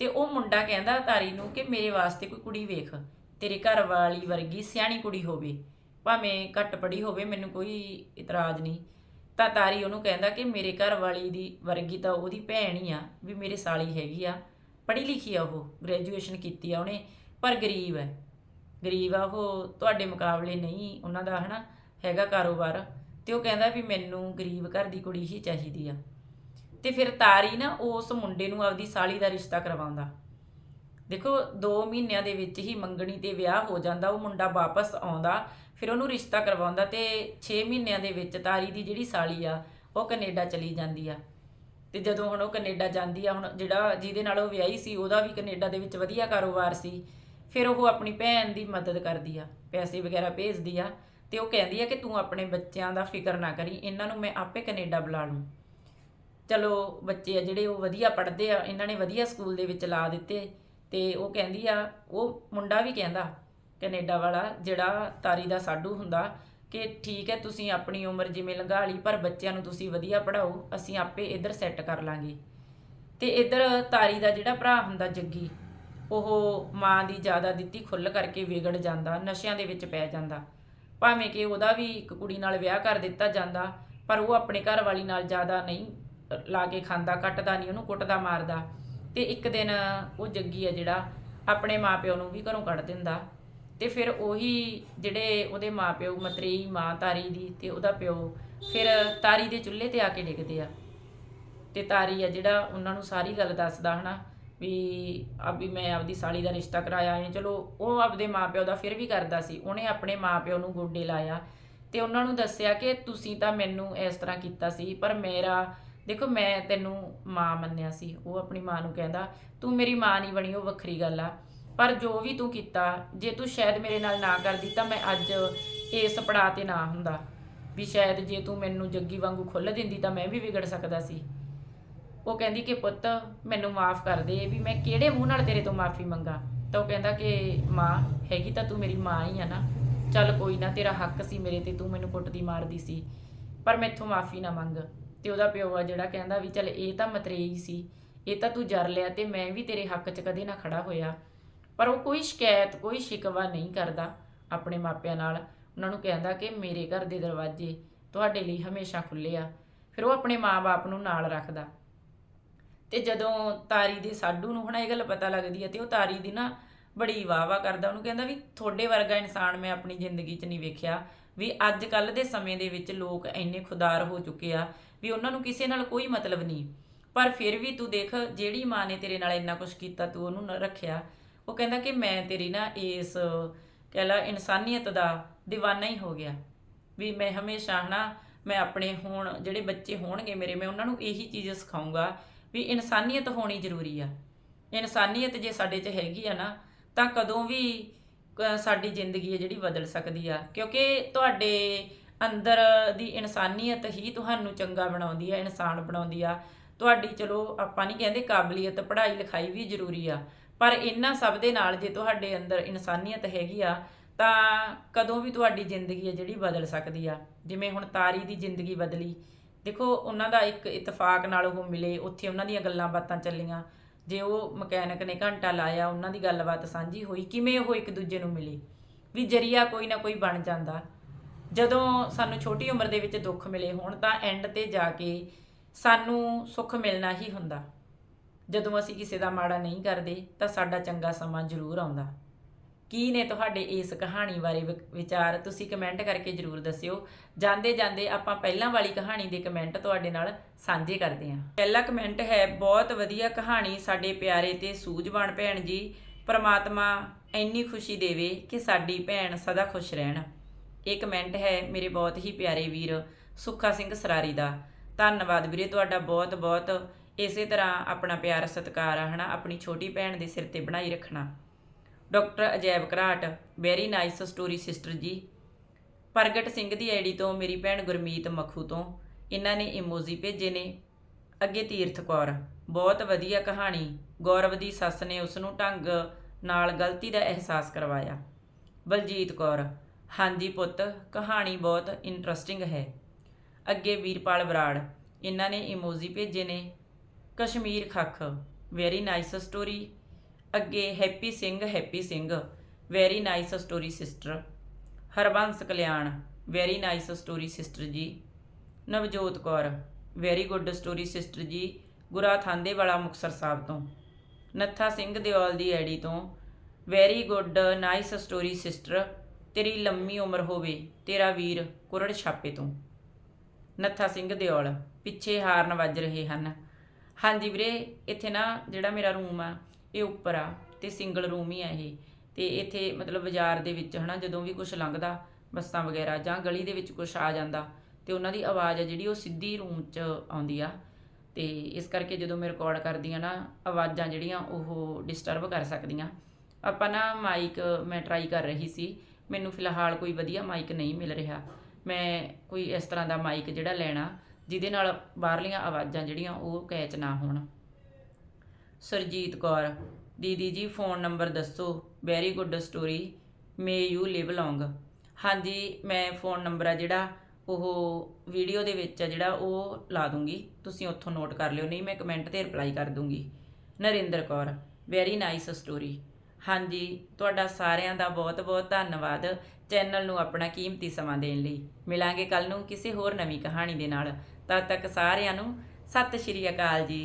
ਤੇ ਉਹ ਮੁੰਡਾ ਕਹਿੰਦਾ ਤਾਰੀ ਨੂੰ ਕਿ ਮੇਰੇ ਵਾਸਤੇ ਕੋਈ ਕੁੜੀ ਵੇਖ, ਤੇਰੇ ਘਰ ਵਾਲੀ ਵਰਗੀ ਸਿਆਣੀ ਕੁੜੀ ਹੋਵੇ, ਭਾਵੇਂ ਘੱਟ ਪੜੀ ਹੋਵੇ, ਮੈਨੂੰ ਕੋਈ ਇਤਰਾਜ਼ ਨਹੀਂ। ਤਾਂ ਤਾਰੀ ਉਹਨੂੰ ਕਹਿੰਦਾ ਕਿ ਮੇਰੇ ਘਰ ਵਾਲੀ ਦੀ ਵਰਗੀ ਤਾਂ ਉਹਦੀ ਭੈਣ ਹੀ ਆ, ਵੀ ਮੇਰੇ ਸਾਲੀ ਹੈਗੀ ਆ। ਪੜ੍ਹੀ ਲਿਖੀ ਆ ਉਹ ਗ੍ਰੈਜੂਏਸ਼ਨ ਕੀਤੀ ਆ ਉਹਨੇ, ਪਰ ਗਰੀਬ ਹੈ। ਗਰੀਬ ਆ ਉਹ, ਤੁਹਾਡੇ ਮੁਕਾਬਲੇ ਨਹੀਂ ਉਹਨਾਂ ਦਾ, ਹਨਾ, ਹੈਗਾ ਕਾਰੋਬਾਰ। ਤੇ ਉਹ ਕਹਿੰਦਾ ਵੀ ਮੈਨੂੰ ਗਰੀਬ ਘਰ ਦੀ ਕੁੜੀ ਹੀ ਚਾਹੀਦੀ ਆ। ਤੇ ਫਿਰ ਤਾਰੀ ਨਾ ਉਸ ਮੁੰਡੇ ਨੂੰ ਆਪਦੀ ਸਾਲੀ ਦਾ ਰਿਸ਼ਤਾ ਕਰਵਾਉਂਦਾ। ਦੇਖੋ 2 ਮਹੀਨਿਆਂ ਦੇ ਵਿੱਚ ਹੀ ਮੰਗਣੀ ਤੇ ਵਿਆਹ ਹੋ ਜਾਂਦਾ, ਉਹ ਮੁੰਡਾ ਵਾਪਸ ਆਉਂਦਾ, ਫਿਰ ਉਹਨੂੰ ਰਿਸ਼ਤਾ ਕਰਵਾਉਂਦਾ ਤੇ 6 ਮਹੀਨਿਆਂ ਦੇ ਵਿੱਚ ਤਾਰੀ ਦੀ ਜਿਹੜੀ ਸਾਲੀ ਆ, ਉਹ ਕੈਨੇਡਾ ਚਲੀ ਜਾਂਦੀ ਆ। ਤੇ ਜਦੋਂ ਹੁਣ ਉਹ ਕੈਨੇਡਾ ਜਾਂਦੀ ਆ, ਹੁਣ ਜਿਹੜਾ ਜਿਹਦੇ ਨਾਲ ਉਹ ਵਿਆਹੀ ਸੀ, ਉਹਦਾ ਵੀ ਕੈਨੇਡਾ ਦੇ ਵਿੱਚ ਵਧੀਆ ਕਾਰੋਬਾਰ ਸੀ, ਫਿਰ ਉਹ ਆਪਣੀ ਭੈਣ ਦੀ ਮਦਦ ਕਰਦੀ ਆ, ਪੈਸੇ ਵਗੈਰਾ ਭੇਜਦੀ ਆ ਤੇ ਉਹ ਕਹਿੰਦੀ ਆ ਕਿ ਤੂੰ ਆਪਣੇ ਬੱਚਿਆਂ ਦਾ ਫਿਕਰ ਨਾ ਕਰੀ, ਇਹਨਾਂ ਨੂੰ ਮੈਂ ਆਪੇ ਕੈਨੇਡਾ ਬੁਲਾ ਲੂੰ। ਚਲੋ ਬੱਚੇ ਆ ਜਿਹੜੇ ਉਹ ਵਧੀਆ ਪੜ੍ਹਦੇ ਆ, ਇਹਨਾਂ ਨੇ ਵਧੀਆ ਸਕੂਲ ਦੇ ਵਿੱਚ ਲਾ ਦਿੱਤੇ ਤੇ ਉਹ ਕਹਿੰਦੀ ਆ, ਉਹ ਮੁੰਡਾ ਵੀ ਕਹਿੰਦਾ ਕੈਨੇਡਾ ਵਾਲਾ ਜਿਹੜਾ ਤਾਰੀ ਦਾ ਸਾਡੂ ਹੁੰਦਾ ਕਿ ਠੀਕ ਹੈ ਤੁਸੀਂ ਆਪਣੀ ਉਮਰ ਜਿਵੇਂ ਲੰਘਾ ਲਈ, ਪਰ ਬੱਚਿਆਂ ਨੂੰ ਤੁਸੀਂ ਵਧੀਆ ਪੜ੍ਹਾਓ, ਅਸੀਂ ਆਪੇ ਇੱਧਰ ਸੈੱਟ ਕਰ ਲਾਂਗੇ। ਤੇ ਇੱਧਰ ਤਾਰੀ ਦਾ ਜਿਹੜਾ ਭਰਾ ਹੁੰਦਾ ਜੱਗੀ, ਉਹ ਮਾਂ ਦੀ ਜ਼ਿਆਦਾ ਦਿੱਤੀ ਖੁੱਲ ਕਰਕੇ ਵਿਗੜ ਜਾਂਦਾ, ਨਸ਼ਿਆਂ ਦੇ ਵਿੱਚ ਪੈ ਜਾਂਦਾ। ਭਾਵੇਂ ਕਿ ਉਹਦਾ ਵੀ ਇੱਕ ਕੁੜੀ ਨਾਲ ਵਿਆਹ ਕਰ ਦਿੱਤਾ ਜਾਂਦਾ, ਪਰ ਉਹ ਆਪਣੇ ਘਰ ਵਾਲੀ ਨਾਲ ਜ਼ਿਆਦਾ ਨਹੀਂ ਲਾ ਕੇ ਖਾਂਦਾ, ਕੱਟਦਾ ਨਹੀਂ, ਉਹਨੂੰ ਕੁੱਟਦਾ, ਮਾਰਦਾ। ਤੇ ਇੱਕ ਦਿਨ ਉਹ ਜੱਗੀ ਆ ਜਿਹੜਾ, ਆਪਣੇ ਮਾਪਿਓ ਨੂੰ ਵੀ ਘਰੋਂ ਕੱਢ ਦਿੰਦਾ। ਤੇ ਫਿਰ ਉਹੀ ਜਿਹੜੇ ਉਹਦੇ ਮਾਪਿਓ, ਮਤਰੇਈ ਮਾਂ ਤਾਰੀ ਦੀ ਤੇ ਉਹਦਾ ਪਿਓ, ਫਿਰ ਤਾਰੀ ਦੇ ਚੁੱਲ੍ਹੇ ਤੇ ਆ ਕੇ ਡਿੱਗਦੇ ਆ। ਤੇ ਤਾਰੀ ਆ ਜਿਹੜਾ, ਉਹਨਾਂ ਨੂੰ ਸਾਰੀ ਗੱਲ ਦੱਸਦਾ ਹਨਾ, ਵੀ ਆ ਵੀ ਮੈਂ ਆਪਦੀ ਸਾਲੀ ਦਾ ਰਿਸ਼ਤਾ ਕਰਾਇਆ ਹੈ ਚਲੋ, ਉਹ ਆਪਦੇ ਮਾਪਿਓ ਦਾ ਫਿਰ ਵੀ ਕਰਦਾ ਸੀ। ਉਹਨੇ ਆਪਣੇ ਮਾਪਿਓ ਨੂੰ ਗੋਡੇ ਲਾਇਆ। ਤੇ ਉਹਨਾਂ ਨੂੰ ਦੱਸਿਆ ਕਿ ਤੁਸੀਂ ਤਾਂ ਮੈਨੂੰ ਇਸ ਤਰ੍ਹਾਂ ਕੀਤਾ ਸੀ, ਪਰ ਮੇਰਾ ਦੇਖੋ, ਮੈਂ ਤੈਨੂੰ ਮਾਂ ਮੰਨਿਆ ਸੀ। ਉਹ ਆਪਣੀ ਮਾਂ ਨੂੰ ਕਹਿੰਦਾ, ਤੂੰ ਮੇਰੀ ਮਾਂ ਨਹੀਂ ਬਣੀ, ਉਹ ਵੱਖਰੀ ਗੱਲ ਆ। ਪਰ ਜੋ ਵੀ ਤੂੰ ਕੀਤਾ, ਜੇ ਤੂੰ ਸ਼ਾਇਦ ਮੇਰੇ ਨਾਲ ਨਾ ਕਰਦੀ, ਤਾਂ ਮੈਂ ਅੱਜ ਇਸ ਪੜਾਅ ਤੇ ਨਾ ਹੁੰਦਾ। ਵੀ ਸ਼ਾਇਦ ਜੇ ਤੂੰ ਮੈਨੂੰ ਜੱਗੀ ਵਾਂਗੂ ਖੁੱਲ੍ਹ ਦਿੰਦੀ, ਤਾਂ ਮੈਂ ਵੀ ਵਿਗੜ ਸਕਦਾ ਸੀ। ਉਹ ਕਹਿੰਦੀ ਕਿ, ਪੁੱਤ, ਮੈਨੂੰ ਮਾਫ ਕਰ ਦੇ ਵੀ ਮੈਂ ਕਿਹੜੇ ਮੂੰਹ ਨਾਲ ਤੇਰੇ ਤੋਂ ਮਾਫੀ ਮੰਗਾ? ਤਾਂ ਉਹ ਕਹਿੰਦਾ ਕਿ, ਮਾਂ, ਹੈਗੀ ਤਾਂ ਤੂੰ ਮੇਰੀ ਮਾਂ ਹੀ ਆ ਨਾ। ਚੱਲ ਕੋਈ ਨਾ, ਤੇਰਾ ਹੱਕ ਸੀ ਮੇਰੇ ਤੇ, ਤੂੰ ਮੈਨੂੰ ਕੁੱਟਦੀ ਮਾਰਦੀ ਸੀ। ਪਰ ਮੈਥੋਂ ਮਾਫੀ ਨਾ ਮੰਗ। ਤੇ ਉਹਦਾ ਪਿਓ ਆ ਜਿਹੜਾ ਕਹਿੰਦਾ ਵੀ ਚੱਲ ਇਹ ਤਾਂ ਮਤਰੇਈ ਸੀ, ਇਹ ਤਾਂ ਤੂੰ ਜਰ ਲਿਆ ਤੇ ਮੈਂ ਵੀ ਤੇਰੇ ਹੱਕ 'ਚ ਕਦੇ ਨਾ ਖੜਾ ਹੋਇਆ। ਪਰ ਉਹ ਕੋਈ ਸ਼ਿਕਾਇਤ, ਕੋਈ ਸ਼ਿਕਵਾ ਨਹੀਂ ਕਰਦਾ ਆਪਣੇ ਮਾਪਿਆਂ ਨਾਲ। ਉਹਨਾਂ ਨੂੰ ਕਹਿੰਦਾ ਕਿ ਮੇਰੇ ਘਰ ਦੇ ਦਰਵਾਜ਼ੇ ਤੁਹਾਡੇ ਲਈ ਹਮੇਸ਼ਾ ਖੁੱਲੇ ਆ, ਫਿਰ ਉਹ ਆਪਣੇ ਮਾਪੇ ਨੂੰ ਨਾਲ ਰੱਖਦਾ। ਤੇ ਜਦੋਂ ਤਾਰੀ ਦੇ ਸਾਡੂ ਨੂੰ ਹੁਣ ਇਹ ਗੱਲ ਪਤਾ ਲੱਗਦੀ ਹੈ ਤੇ ਉਹ ਤਾਰੀ ਦੀ ਨਾ ਬੜੀ ਵਾਹ-ਵਾਹ ਕਰਦਾ, ਉਹਨੂੰ ਕਹਿੰਦਾ ਵੀ ਤੁਹਾਡੇ ਵਰਗਾ ਇਨਸਾਨ ਮੈਂ ਆਪਣੀ ਜ਼ਿੰਦਗੀ 'ਚ ਨਹੀਂ ਵੇਖਿਆ। ਵੀ ਅੱਜ ਕੱਲ ਦੇ ਸਮੇਂ ਦੇ ਵਿੱਚ ਲੋਕ ਇੰਨੇ ਖੁਦਾਰ ਹੋ ਚੁੱਕੇ ਆ ਵੀ ਉਹਨਾਂ ਨੂੰ ਕਿਸੇ ਨਾਲ ਕੋਈ ਮਤਲਬ ਨਹੀਂ। ਪਰ ਫਿਰ ਵੀ ਤੂੰ ਦੇਖ ਜਿਹੜੀ ਮਾਂ ਨੇ ਤੇਰੇ ਨਾਲ ਇੰਨਾ ਕੁਝ ਕੀਤਾ, ਤੂੰ ਉਹਨੂੰ ਰੱਖਿਆ। ਉਹ ਕਹਿੰਦਾ ਕਿ ਮੈਂ ਤੇਰੀ ਨਾ ਇਸ ਕਹਿ ਲਾ ਇਨਸਾਨੀਅਤ ਦਾ دیਵਾਨਾ ਹੀ ਹੋ ਗਿਆ। ਵੀ ਮੈਂ ਹਮੇਸ਼ਾ ਹਨਾ, ਮੈਂ ਆਪਣੇ ਹੋਣ ਜਿਹੜੇ ਬੱਚੇ ਹੋਣਗੇ ਮੇਰੇ, ਮੈਂ ਉਹਨਾਂ ਨੂੰ ਇਹੀ ਚੀਜ਼ ਸਿਖਾਉਂਗਾ ਵੀ ਇਨਸਾਨੀਅਤ ਹੋਣੀ ਜ਼ਰੂਰੀ ਆ। ਇਨਸਾਨੀਅਤ ਜੇ ਸਾਡੇ 'ਚ ਹੈਗੀ ਆ ਨਾ, ਤਾਂ ਕਦੋਂ ਵੀ ਕ- ਸਾਡੀ ਜ਼ਿੰਦਗੀ ਹੈ ਜਿਹੜੀ ਬਦਲ ਸਕਦੀ ਆ। ਕਿਉਂਕਿ ਤੁਹਾਡੇ ਅੰਦਰ ਦੀ ਇਨਸਾਨੀਅਤ ਹੀ ਤੁਹਾਨੂੰ ਚੰਗਾ ਬਣਾਉਂਦੀ ਆ, ਇਨਸਾਨ ਬਣਾਉਂਦੀ ਆ। ਤੁਹਾਡੀ, ਚਲੋ, ਆਪਾਂ ਨਹੀਂ ਕਹਿੰਦੇ ਕਾਬਲੀਅਤ, ਪੜ੍ਹਾਈ ਲਿਖਾਈ ਵੀ ਜ਼ਰੂਰੀ ਆ। ਪਰ ਇਹਨਾਂ ਸਭ ਦੇ ਨਾਲ ਜੇ ਤੁਹਾਡੇ ਅੰਦਰ ਇਨਸਾਨੀਅਤ ਹੈਗੀ ਆ, ਤਾਂ ਕਦੋਂ ਵੀ ਤੁਹਾਡੀ ਜ਼ਿੰਦਗੀ ਹੈ ਜਿਹੜੀ ਬਦਲ ਸਕਦੀ ਆ। ਜਿਵੇਂ ਹੁਣ ਤਾਰੀ ਦੀ ਜ਼ਿੰਦਗੀ ਬਦਲੀ। ਦੇਖੋ, ਉਹਨਾਂ ਦਾ ਇੱਕ ਇਤਫਾਕ ਨਾਲ ਉਹ ਮਿਲੇ, ਉੱਥੇ ਉਹਨਾਂ ਦੀਆਂ ਗੱਲਾਂ ਬਾਤਾਂ ਚੱਲੀਆਂ। ਜੇ ਉਹ ਮਕੈਨਿਕ ਨੇ ਘੰਟਾ ਲਾਇਆ, ਉਹਨਾਂ ਦੀ ਗੱਲਬਾਤ ਸਾਂਝੀ ਹੋਈ, ਕਿਵੇਂ ਉਹ ਇੱਕ ਦੂਜੇ ਨੂੰ ਮਿਲੇ? ਵੀ ਜਰੀਆ ਕੋਈ ਨਾ ਕੋਈ ਬਣ ਜਾਂਦਾ। ਜਦੋਂ ਸਾਨੂੰ ਛੋਟੀ ਉਮਰ ਦੇ ਵਿੱਚ ਦੁੱਖ ਮਿਲੇ ਹੋਣ, ਤਾਂ ਐਂਡ ਤੇ ਜਾ ਕੇ ਸਾਨੂੰ ਸੁੱਖ ਮਿਲਣਾ ਹੀ ਹੁੰਦਾ। ਜਦੋਂ ਅਸੀਂ ਕਿਸੇ ਦਾ ਮਾੜਾ ਨਹੀਂ ਕਰਦੇ, ਤਾਂ ਸਾਡਾ ਚੰਗਾ ਸਮਾਂ ਜ਼ਰੂਰ ਆਉਂਦਾ। ਕੀ ਨੇ ਤੁਹਾਡੇ ਇਸ ਕਹਾਣੀ ਬਾਰੇ ਵਿ- ਵਿਚਾਰ? ਤੁਸੀਂ ਕਮੈਂਟ ਕਰਕੇ ਜਰੂਰ ਦੱਸਿਓ। ਜਾਂਦੇ ਜਾਂਦੇ ਆਪਾਂ ਪਹਿਲਾਂ ਵਾਲੀ ਕਹਾਣੀ ਦੇ ਕਮੈਂਟ ਤੁਹਾਡੇ ਨਾਲ ਸਾਂਝੇ ਕਰਦੇ ਹਾਂ। ਪਹਿਲਾ ਕਮੈਂਟ ਹੈ, ਬਹੁਤ ਵਧੀਆ ਕਹਾਣੀ ਸਾਡੇ ਪਿਆਰੇ ਤੇ ਸੂਝਵਾਨ ਭੈਣ ਜੀ। ਪਰਮਾਤਮਾ ਇੰਨੀ ਖੁਸ਼ੀ ਦੇਵੇ ਕਿ ਸਾਡੀ ਭੈਣ ਸਦਾ ਖੁਸ਼ ਰਹਿਣ। ਇਹ ਕਮੈਂਟ ਹੈ ਮੇਰੇ ਬਹੁਤ ਹੀ ਪਿਆਰੇ ਵੀਰ ਸੁੱਖਾ ਸਿੰਘ ਸਰਾਰੀ ਦਾ। ਧੰਨਵਾਦ ਵੀਰੇ ਤੁਹਾਡਾ ਬਹੁਤ ਬਹੁਤ। ਇਸੇ ਤਰ੍ਹਾਂ ਆਪਣਾ ਪਿਆਰ ਸਤਿਕਾਰ ਆ, ਹਨਾ? ਆਪਣੀ ਛੋਟੀ ਭੈਣ ਦੇ ਸਿਰ ਤੇ ਬਣਾਈ ਰੱਖਣਾ। Doctor Ajaib Gharat very nice story sister ji. Pargat Singh ਦੀ ਆਈਡੀ ਤੋਂ ਮੇਰੀ ਭੈਣ ਗੁਰਮੀਤ ਮੱਖੂ ਤੋਂ ਇਹਨਾਂ ਨੇ ਇਮੋਜੀ ਭੇਜੇ ਨੇ, ਅੱਗੇ ਤੀਰਥ ਕੌਰ। ਬਹੁਤ ਵਧੀਆ ਕਹਾਣੀ, ਗੌਰਵ ਦੀ ਸੱਸ ਨੇ ਉਸ ਨੂੰ ਢੰਗ ਨਾਲ ਗਲਤੀ ਦਾ ਅਹਿਸਾਸ ਕਰਵਾਇਆ। ਬਲਜੀਤ ਕੌਰ, ਹਾਂਜੀ ਪੁੱਤ, ਕਹਾਣੀ ਬਹੁਤ ਇੰਟਰਸਟਿੰਗ ਹੈ। ਅੱਗੇ ਵੀਰਪਾਲ ਬਰਾੜ, ਇਹਨਾਂ ਨੇ ਇਮੋਜੀ ਭੇਜੇ ਨੇ। Kashmir Khakh very nice story ਅੱਗੇ Happy Singh Happy Singh very nice story sister Harbans Kalyan very nice story sister ji, Navjot Kaur very good story sister ji, Gura Thande ਵਾਲਾ ਮੁਕਸਰ ਸਾਹਿਬ ਤੋਂ, ਨੱਥਾ ਸਿੰਘ ਦਿਓਲ ਦੀ ਐਡੀ ਤੋਂ very good nice story sister ਤੇਰੀ ਲੰਮੀ ਉਮਰ ਹੋਵੇ, ਤੇਰਾ ਵੀਰ ਕੁਰੜ ਛਾਪੇ ਤੋਂ, ਨੱਥਾ ਸਿੰਘ ਦਿਓਲ, ਪਿੱਛੇ ਹਾਰਨ ਵੱਜ ਰਹੇ ਹਨ। ਹਾਂਜੀ ਵੀਰੇ, ਇੱਥੇ ਨਾ ਜਿਹੜਾ ਮੇਰਾ ਰੂਮ ਆ ਇਹ ਉੱਪਰ ਆ ਤੇ ਸਿੰਗਲ ਰੂਮ ਹੀ ਆ ਇਹ। ਤੇ ਇੱਥੇ ਮਤਲਬ ਬਾਜ਼ਾਰ ਦੇ ਵਿੱਚ ਹਨਾ, ਜਦੋਂ ਵੀ ਕੁਝ ਲੰਘਦਾ, ਬੱਸਾਂ ਵਗੈਰਾ ਜਾਂ ਗਲੀ ਦੇ ਵਿੱਚ ਕੁਝ ਆ ਜਾਂਦਾ, ਤੇ ਉਹਨਾਂ ਦੀ ਆਵਾਜ਼ ਆ ਜਿਹੜੀ ਉਹ ਸਿੱਧੀ ਰੂਮ 'ਚ ਆਉਂਦੀ ਆ। ਤੇ ਇਸ ਕਰਕੇ ਜਦੋਂ ਮੈਂ ਰਿਕਾਰਡ ਕਰਦੀ ਆ ਨਾ, ਆਵਾਜ਼ਾਂ ਜਿਹੜੀਆਂ ਉਹ ਡਿਸਟਰਬ ਕਰ ਸਕਦੀਆਂ। ਆਪਾਂ ਨਾ ਮਾਈਕ ਮੈਂ ਟਰਾਈ ਕਰ ਰਹੀ ਸੀ, ਮੈਨੂੰ ਫਿਲਹਾਲ ਕੋਈ ਵਧੀਆ ਮਾਈਕ ਨਹੀਂ ਮਿਲ ਰਿਹਾ। ਮੈਂ ਕੋਈ ਇਸ ਤਰ੍ਹਾਂ ਦਾ ਮਾਈਕ ਜਿਹੜਾ ਲੈਣਾ, ਜਿਹਦੇ ਨਾਲ ਬਾਹਰਲੀਆਂ ਆਵਾਜ਼ਾਂ ਜਿਹੜੀਆਂ ਉਹ ਕੈਚ ਨਾ ਹੋਣ। ਸਰਜੀਤ ਕੌਰ। ਦੀਦੀ ਜੀ, ਫੋਨ ਨੰਬਰ ਦੱਸੋ। Very good story may you live long ਹਾਂਜੀ, ਮੈਂ ਫੋਨ ਨੰਬਰ ਆ ਜਿਹੜਾ, ਉਹ ਵੀਡੀਓ ਦੇ ਵਿੱਚ ਆ ਜਿਹੜਾ, ਉਹ ਲਾ ਦੂੰਗੀ। ਤੁਸੀਂ ਉੱਥੋਂ ਨੋਟ ਕਰ ਲਿਓ, ਨਹੀਂ ਮੈਂ ਕਮੈਂਟ ਤੇ ਰਿਪਲਾਈ ਕਰ ਦੂੰਗੀ। Narinder Kaur very nice story ਹਾਂਜੀ, ਤੁਹਾਡਾ ਸਾਰਿਆਂ ਦਾ ਬਹੁਤ-ਬਹੁਤ ਧੰਨਵਾਦ ਚੈਨਲ ਨੂੰ ਆਪਣਾ ਕੀਮਤੀ ਸਮਾਂ ਦੇਣ ਲਈ। ਮਿਲਾਂਗੇ ਕੱਲ ਨੂੰ ਕਿਸੇ ਹੋਰ ਨਵੀਂ ਕਹਾਣੀ ਦੇ ਨਾਲ। ਤਦ ਤੱਕ ਸਾਰਿਆਂ ਨੂੰ ਸਤਿ ਸ਼੍ਰੀ ਅਕਾਲ ਜੀ।